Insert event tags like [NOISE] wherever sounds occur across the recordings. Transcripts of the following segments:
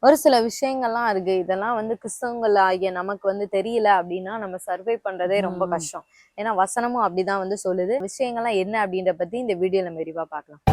ஒரு சில விஷயங்கள்லாம் இருக்கு. இதெல்லாம் வந்து கிறிஸ்தவங்கள் ஆகிய நமக்கு வந்து தெரியல அப்படின்னா நம்ம சர்வை பண்றதே ரொம்ப. கஷ்டம். ஏன்னா வசனமும் அப்படிதான் வந்து சொல்லுது. விஷயங்கள்லாம் என்ன அப்படின்ற பத்தி இந்த வீடியோ நம்ம விரிவா பார்க்கலாம்.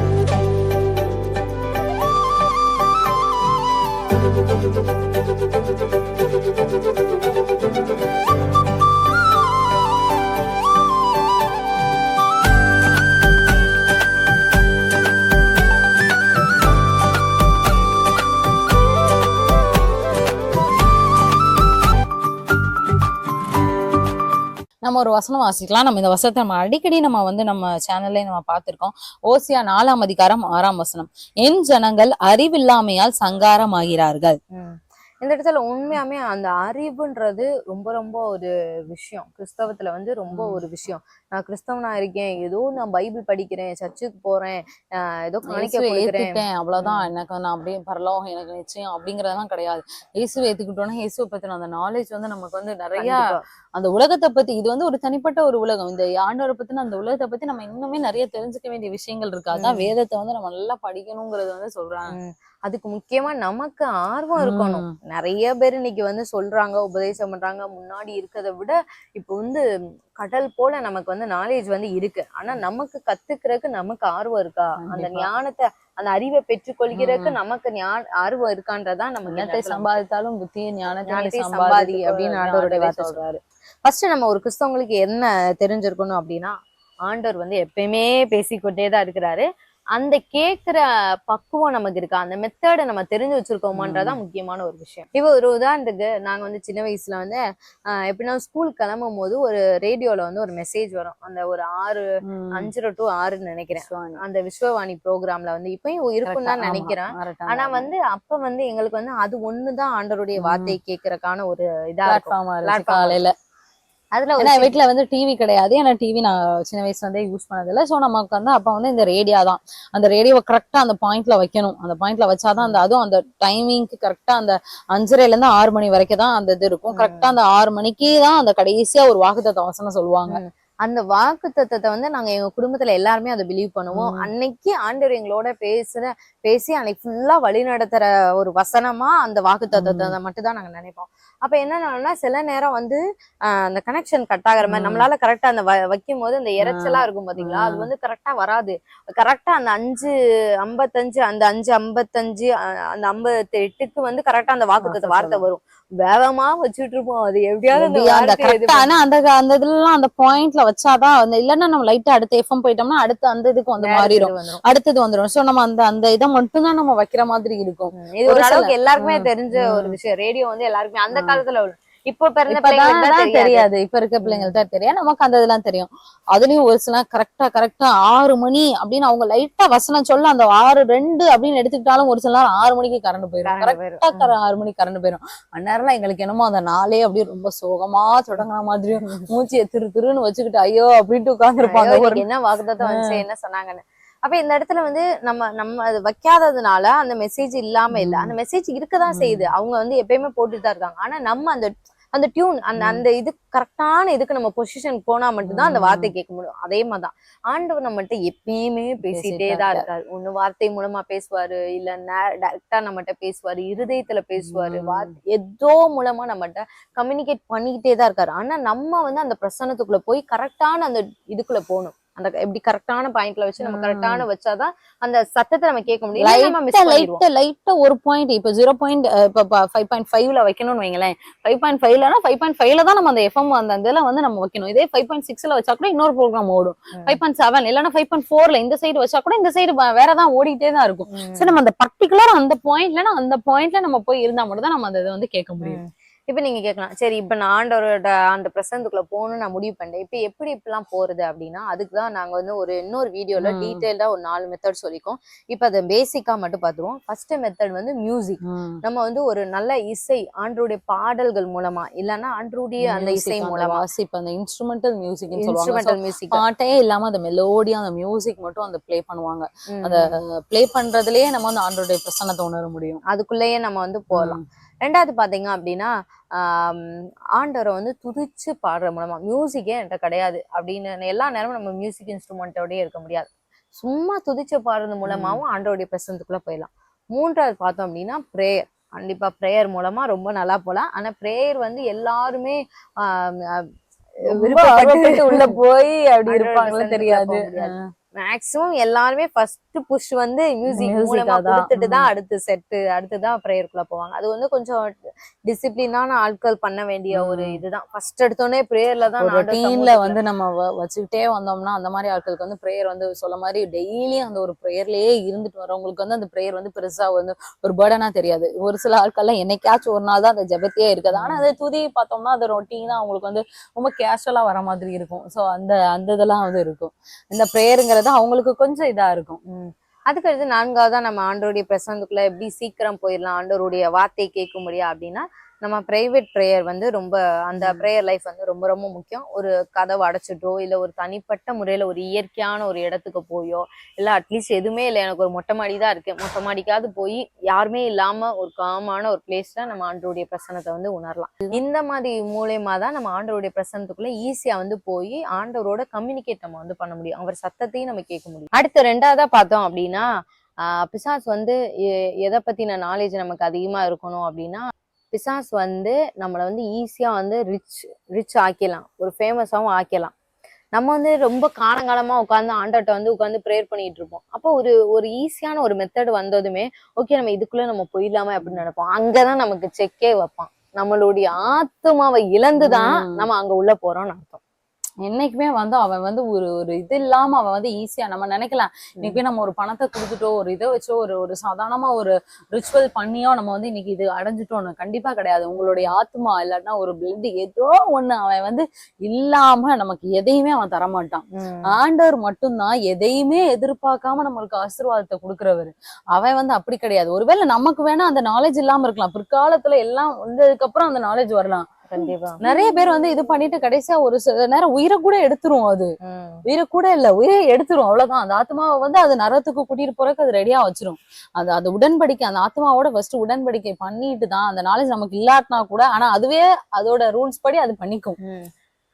நம்ம ஒரு வசனம் வாசிக்கலாம். நம்ம இந்த வசனத்தை நம்ம அடிக்கடி நம்ம வந்து நம்ம சேனல்ல நம்ம பார்த்துருக்கோம். ஓசியா நாலாம் அதிகாரம் ஆறாம் வசனம். என் ஜனங்கள் அறிவில்லாமையால் சங்காரமாகிறார்கள். ஆகிறார்கள் இந்த இடத்துல உண்மையாமே அந்த அறிவுன்றது ரொம்ப ரொம்ப ஒரு விஷயம். கிறிஸ்தவத்துல வந்து ரொம்ப. ஒரு விஷயம். நான் கிறிஸ்தவனா இருக்கேன். ஏதோ நான் பைபிள் படிக்கிறேன் சர்ச்சுக்கு போறேன் ஏதோ காணிக்க கொடுக்குறேன். அவ்வளவுதான். எனக்கு நான் அப்படியே பரலோகம் எனக்கு நிச்சயம் அப்படிங்கறதெல்லாம் கிடையாது. இயேசுவை ஏத்துக்கிட்டோம்னா இயேசுவை பத்தின அந்த நாலேஜ் வந்து நமக்கு வந்து நிறைய. அந்த உலகத்தை பத்தி இது வந்து ஒரு தனிப்பட்ட ஒரு உலகம். இந்த ஆண்டவரை பத்தின அந்த உலகத்தை பத்தி நம்ம இன்னுமே நிறைய தெரிஞ்சுக்க வேண்டிய விஷயங்கள் இருக்கு. அதான். வேதத்தை வந்து நம்ம நல்லா படிக்கணுங்கிறது வந்து சொல்றாங்க. அதுக்கு முக்கியமா நமக்கு ஆர்வம் இருக்கணும். நிறைய பேர் இன்னைக்கு வந்து சொல்றாங்க உபதேசம் பண்றாங்க முன்னாடி இருக்கிறத விட இப்போ வந்து கடல் போல நமக்கு வந்து நாலேஜ் வந்து இருக்கு. ஆனா நமக்கு கத்துக்கிறதுக்கு நமக்கு ஆர்வம் இருக்கா? அந்த. ஞானத்தை அந்த அறிவை பெற்றுக்கொள்கிறதுக்கு. நமக்கு ஆர்வம் இருக்கான்றதான் இந்த ஞானத்தை சம்பாதித்தாலும் புத்திய ஞானத்தை சம்பாதி அப்படின்னு ஆண்டவருடைய வார்த்தை சொல்றாரு. ஃபர்ஸ்ட் நம்ம ஒரு கிறிஸ்தவங்களுக்கு என்ன தெரிஞ்சிருக்கணும் அப்படின்னா ஆண்டவர் வந்து எப்பயுமே பேசிக்கொண்டே தான் இருக்கிறாரு. அந்த கேக்குற பக்குவம் நமக்கு இருக்கா அந்த மெத்தடை நம்ம தெரிஞ்சு வச்சிருக்கோமான்றதான் முக்கியமான ஒரு விஷயம் இப்போ ஒரு உதாரணத்துக்கு நாங்க வந்து சின்ன வயசுல வந்து எப்படின்னா ஸ்கூல் கிளம்பும் போது ஒரு ரேடியோல வந்து ஒரு மெசேஜ் வரும் அந்த ஒரு ஆறு. அஞ்சரை டு ஆறுன்னு நினைக்கிறேன். அந்த விஸ்வவாணி ப்ரோக்ராம்ல வந்து இப்பயும் இருக்குன்னு தான் நினைக்கிறேன் ஆனா. வந்து அப்ப வந்து எங்களுக்கு வந்து அது ஒண்ணுதான் ஆண்டவருடைய ம். வார்த்தை கேட்கறதுக்கான ஒரு இதா இருக்கும். காலையில அதுல ஏன்னா வீட்டுல வந்து டிவி கிடையாது. ஏன்னா டிவி நான் சின்ன வயசுல இருந்தே யூஸ் பண்ணதில்ல. சோ நமக்கு வந்து அப்ப வந்து இந்த ரேடியோ தான். அந்த ரேடியோவை கரெக்டா அந்த பாயிண்ட்ல வைக்கணும். அந்த பாயிண்ட்ல வச்சாதான் அந்த அதுவும் அந்த டைமிங்க்கு கரெக்டா அந்த அஞ்சரைல இருந்து ஆறு மணி வரைக்கும் தான் அந்த இது இருக்கும். கரெக்டா அந்த ஆறு மணிக்கு தான் அந்த கடைசியா ஒரு வாக்குத்தத்த வசனம் சொல்லுவாங்க அந்த வாக்கு தத்தத்தை வந்து நாங்க எங்க குடும்பத்துல எல்லாருமே அதை பிலீவ் பண்ணுவோம். அன்னைக்கு ஆண்டவர் எங்களோட பேசுற பேசி அன்னைக்கு ஃபுல்லா வழி நடத்துற ஒரு வசனமா அந்த வாக்கு தத்தத்தை மட்டும் தான் நாங்க நினைப்போம். அப்ப என்னன்னா சில நேரம் வந்து அந்த கனெக்ஷன் கட் ஆகுற மாதிரி. நம்மளால கரெக்டா அந்த வைக்கும் போது அந்த இறைச்சலா இருக்கும் பாத்தீங்களா? அது. வந்து கரெக்டா வராது. கரெக்டா அந்த அஞ்சு ஐம்பத்தஞ்சு அந்த அஞ்சு ஐம்பத்தஞ்சு அந்த ஐம்பத்தி எட்டுக்கு வந்து கரெக்டா அந்த வாக்கு தத்த வார்த்தை வரும். வேகமா வச்சுட்டு இருப்போம். அது எப்படியாவது அந்த ஆனா அந்த அந்த இதுலாம் அந்த பாயிண்ட்ல வச்சாதான் அந்த இல்லன்னா நம்ம லைட்டா அடுத்த எஃப்எம் போயிட்டோம்னா அடுத்து அந்த இதுக்கு வந்து மாறிடும். அடுத்தது வந்துடும் சோ நம்ம அந்த அந்த இதை மட்டும் தான் நம்ம வைக்கிற மாதிரி இருக்கும். இது ஒரு அளவுக்கு எல்லாருக்குமே தெரிஞ்ச ஒரு. விஷயம். ரேடியோ வந்து எல்லாருக்குமே அந்த. காலத்துல உள்ள இப்ப பிறந்த தெரியாது. தெரியாது. இப்ப இருக்க பிள்ளைங்களுக்கு தான் தெரியும் நமக்கு அந்த இதெல்லாம் தெரியும். அதுலயும் ஒரு சில கரெக்டா கரெக்டா ஆறு மணி அப்படின்னு அவங்க லைட்டா வசனம் சொல்ல அந்த ஆறு ரெண்டு அப்படின்னு எடுத்துக்கிட்டாலும் ஒரு சில நேரம் ஆறு மணிக்கு கரண்ட் போயிடும் கரெக்டா. ஆறு மணிக்கு கரண்ட் போயிடும் அந்நேரம்லாம் எங்களுக்கு என்னமோ அந்த நாளே அப்படியே ரொம்ப சோகமா தொடங்கின மாதிரியும் மூச்சியை திரு திருன்னு வச்சுக்கிட்டு ஐயோ! அப்படின்ட்டு இன்னைக்கு என்ன வந்துச்சு என்ன சொன்னாங்கன்னு. அப்ப இந்த இடத்துல வந்து நம்ம நம்ம அது வைக்காததுனால அந்த மெசேஜ் இல்லாம இல்ல. அந்த மெசேஜ் இருக்கதான். செய்யுது. அவங்க வந்து எப்பயுமே போட்டுட்டு தான் இருக்காங்க. ஆனா நம்ம அந்த அந்த டியூன் அந்த. அந்த இது கரெக்டான இதுக்கு நம்ம பொசிஷன் போனா மட்டும்தான் அந்த. வார்த்தை கேட்க முடியும். அதே மாதிரிதான். ஆண்டவர் நம்மகிட்ட எப்பயுமே பேசிட்டே தான் இருக்காரு. ஒண்ணு வார்த்தை மூலமா பேசுவாரு இல்ல டைரக்டா நம்மகிட்ட பேசுவாரு இருதயத்துல பேசுவாரு ஏதோ மூலமா நம்மகிட்ட கம்யூனிகேட் பண்ணிக்கிட்டே தான் இருக்காரு. ஆனா நம்ம வந்து அந்த பிரசன்னத்துக்குள்ள போய் கரெக்டான அந்த இதுக்குள்ள போகணும். அந்த எப்படி கரெக்டான பாயிண்ட்ல வச்சு நம்ம. கரெக்டான வச்சாதான் அந்த சத்தத்தை நம்ம கேட்க முடியும் லைட்டா லைட்டா ஒரு பாயிண்ட் இப்ப ஜீரோ பாயிண்ட் இப்ப ஃபைவ் பாயிண்ட் ஃபைவ்ல வைக்கணும்னு வைங்களேன் ஃபைவ் பாயிண்ட் ஃபைவ்லனா ஃபைவ் பாயிண்ட் ஃபைவ்ல தான் நம்ம அந்த எஃப்எம் அந்த இதுல வந்து நம்ம வைக்கணும் இதே ஃபைவ் பாயிண்ட் சிக்ஸ்ல வச்சா கூட இன்னொரு ப்ரோக்ராம் ஓடும். ஃபைவ் பாயிண்ட் செவன் இல்லைன்னா ஃபைவ் பாயிண்ட் ஃபோர்ல இந்த சைடு வச்சா கூட இந்த சைடு வேற தான் ஓடிட்டே தான் இருக்கும். சரி நம்ம அந்த பர்டிகுலர் அந்த பாயிண்ட்ல அந்த பாயிண்ட்ல நம்ம போய் இருந்தா மட்டும் தான் நம்ம அந்த இதை வந்து கேட்க முடியும். இப்ப நீங்க கேட்கலாம் சரி இப்ப நான் ஆண்டவரோட அந்த பிரசனத்துக்குள்ள போகணும்னு நான் முடிவு பண்ணேன் இப்ப எப்படி இப்படிலாம் போறது அப்படின்னா அதுக்கு தான் நாங்க வந்து ஒரு இன்னொரு வீடியோல ம். டீடைல்டா ஒரு நாலு மெத்தட் சொல்லிக்கோம் இப்ப அதை பேசிக்கா மட்டும் பார்த்துருவோம். ஃபர்ஸ்ட் மெத்தட் வந்து மியூசிக். நம்ம வந்து ஒரு நல்ல இசை ஆண்டருடைய பாடல்கள் மூலமா இல்லைன்னா ஆண்டருடைய அந்த இசை அந்த மூலமா. வாசிப்பு அந்த இன்ஸ்ட்ருமெண்டல் மியூசிக் இன்ஸ்ட்ருமெண்டல் மியூசிக் பாட்டே இல்லாம அந்த மெலோடியா அந்த மியூசிக் மட்டும் அந்த ப்ளே பண்ணுவாங்க. அந்த ப்ளே பண்றதுலயே நம்ம வந்து ஆண்டோடைய பிரசன்னத்தை உணர முடியும். அதுக்குள்ளேயே நம்ம வந்து போகலாம். ரெண்டாவது பாத்தீங்க அப்படின்னா ஆண்டவரை வந்து துதிச்சு பாடுற மூலமா மியூசிக்கே என்கிட்ட கிடையாது அப்படின்னு எல்லா நேரமும் நம்ம மியூசிக் இன்ஸ்ட்ருமெண்ட்டோடய இருக்க முடியாது. சும்மா துதிச்சு பாடுறது மூலமாவும் ஆண்டவருடைய பிரசனத்துக்குள்ள போயிடலாம். மூன்றாவது பார்த்தோம் அப்படின்னா ப்ரேயர் கண்டிப்பா ப்ரேயர் மூலமா ரொம்ப நல்லா போலாம். ஆனா ப்ரேயர் வந்து எல்லாருமே உள்ள [LAUGHS] போய் அப்படி 100% இருப்பாங்களோ தெரியாது. மேக்ஸிமம் எல்லாருமே ஃபர்ஸ்ட் புஷ் வந்து மியூசிக் மூலமா. கொடுத்துட்டு தான். அடுத்து செட்டு அடுத்து தான் ப்ரேயருக்குள்ள போவாங்க. அது வந்து கொஞ்சம் டிசிப்ளினான ஆட்கள் பண்ண வேண்டிய ஒரு. இதுதான். ஃபர்ஸ்ட் எடுத்தோடனே ப்ரேயர்ல தான் சமூகத்துல- வந்து நம்ம வச்சுக்கிட்டே வந்தோம்னா அந்த மாதிரி ஆட்களுக்கு வந்து ப்ரேயர் வந்து சொல்ல மாதிரி டெய்லியும் அந்த ஒரு ப்ரேயர்லயே இருந்துட்டு வரவங்களுக்கு வந்து அந்த ப்ரேயர் வந்து பெருசா வந்து ஒரு பேர்டனா தெரியாது. ஒரு சில ஆட்கள்லாம் என்னைக்காச்சும் ஒரு நாள் தான் அந்த ஜெபத்தையே இருக்காது. ஆனா அது துதி பார்த்தோம்னா அது ரொட்டீனா அவங்களுக்கு வந்து ரொம்ப கேஷுவலா வர மாதிரி இருக்கும். சோ அந்த அந்த இதெல்லாம் வந்து இருக்கும். இந்த ப்ரேயருங்கிறது அவங்களுக்கு கொஞ்சம் இதா இருக்கும். அதுக்கடுத்து நான்காவதா நம்ம ஆண்டோருடைய பிரசனத்துக்குள்ள எப்படி சீக்கிரம் போயிடலாம்? ஆண்டோருடைய வார்த்தை கேட்க முடியும் அப்படின்னா நம்ம பிரைவேட் ப்ரேயர் வந்து ரொம்ப அந்த. ப்ரேயர் லைஃப் வந்து ரொம்ப ரொம்ப முக்கியம். ஒரு கதவை அடைச்சிட்டோ இல்ல ஒரு தனிப்பட்ட முறையில ஒரு இயற்கையான ஒரு இடத்துக்கு போயோ இல்ல அட்லீஸ்ட் எதுவுமே இல்லை எனக்கு ஒரு மொட்டை மாடி தான் இருக்கு. மொட்டை மாடிக்காவது போய் யாருமே இல்லாம ஒரு காமான ஒரு பிளேஸ்ல நம்ம ஆண்டவருடைய பிரசனத்தை வந்து உணரலாம். இந்த மாதிரி மூலியமா தான் நம்ம ஆண்டவருடைய பிரசனத்துக்குள்ள ஈஸியா வந்து போய் ஆண்டவரோட கம்யூனிகேட் நம்ம வந்து பண்ண முடியும். அவர் சத்தத்தையும் நம்ம கேட்க முடியும். அடுத்து ரெண்டாவதா பார்த்தோம் அப்படின்னா பிசாஸ் வந்து எதை பத்தின நாலேஜ் நமக்கு அதிகமா இருக்கணும் அப்படின்னா பிசாஸ் வந்து நம்மளை வந்து ஈஸியா வந்து ரிச் ரிச் ஆக்கிடலாம். ஒரு ஃபேமஸாவும் ஆக்கிடலாம். நம்ம வந்து ரொம்ப காலங்காலமா உட்காந்து ஆண்டவர்ட்ட வந்து உட்காந்து ப்ரேயர் பண்ணிட்டு இருப்போம். அப்போ ஒரு ஒரு ஈஸியான ஒரு மெத்தட் வந்ததுமே ஓகே நம்ம இதுக்குள்ள நம்ம போயிடலாமே அப்படின்னு நினைப்போம். அங்கதான் நமக்கு செக்கே வைப்பான். நம்மளுடைய ஆத்மாவை இழந்துதான் உம். நம்ம அங்க உள்ள போறோம்னு அர்த்தம். என்னைக்குமே வந்து அவன் வந்து ஒரு ஒரு இது இல்லாம அவன் வந்து ஈஸியா நம்ம நினைக்கலாம். இன்னைக்கு நம்ம ஒரு பணத்தை கொடுத்துட்டோ ஒரு இதை வச்சோ ஒரு ஒரு சாதாரணமா ஒரு ரிச்சுவல் பண்ணியோ நம்ம வந்து இன்னைக்கு இது அடைஞ்சிட்டோம்னு கண்டிப்பா கிடையாது. உங்களுடைய ஆத்மா இல்லாட்டினா ஒரு பிளட் ஏதோ ஒண்ணு அவன் வந்து இல்லாம நமக்கு எதையுமே அவன் தரமாட்டான். ஆண்டவர் மட்டும்தான் எதையுமே எதிர்பார்க்காம நம்மளுக்கு ஆசீர்வாதத்தை கொடுக்கிறவர். அவன் வந்து அப்படி கிடையாது. ஒருவேளை நமக்கு வேணா அந்த நாலேஜ் இல்லாம இருக்கலாம். பிற்காலத்துல எல்லாம் வந்ததுக்கு அப்புறம் அந்த நாலேஜ் வரலாம். கண்டிப்பா. நிறைய பேர் வந்து இது பண்ணிட்டு கடைசியா ஒரு சில நேரம் உயிரை கூட எடுத்துரும் அது. உயிரை கூட இல்ல உயிரை எடுத்துரும் அவ்வளவுதான். அந்த ஆத்மாவை வந்து அது நரத்துக்கு கூட்டிட்டு போறதுக்கு அது ரெடியா வச்சிரும். அது அது உடன்படிக்கை அந்த ஆத்மாவோட ஃபர்ஸ்ட் உடன்படிக்கை பண்ணிட்டு தான் அந்த நாலேஜ் நமக்கு இல்லாட்டினா கூட ஆனா அதுவே அதோட ரூல்ஸ் படி அது பண்ணிக்கும்.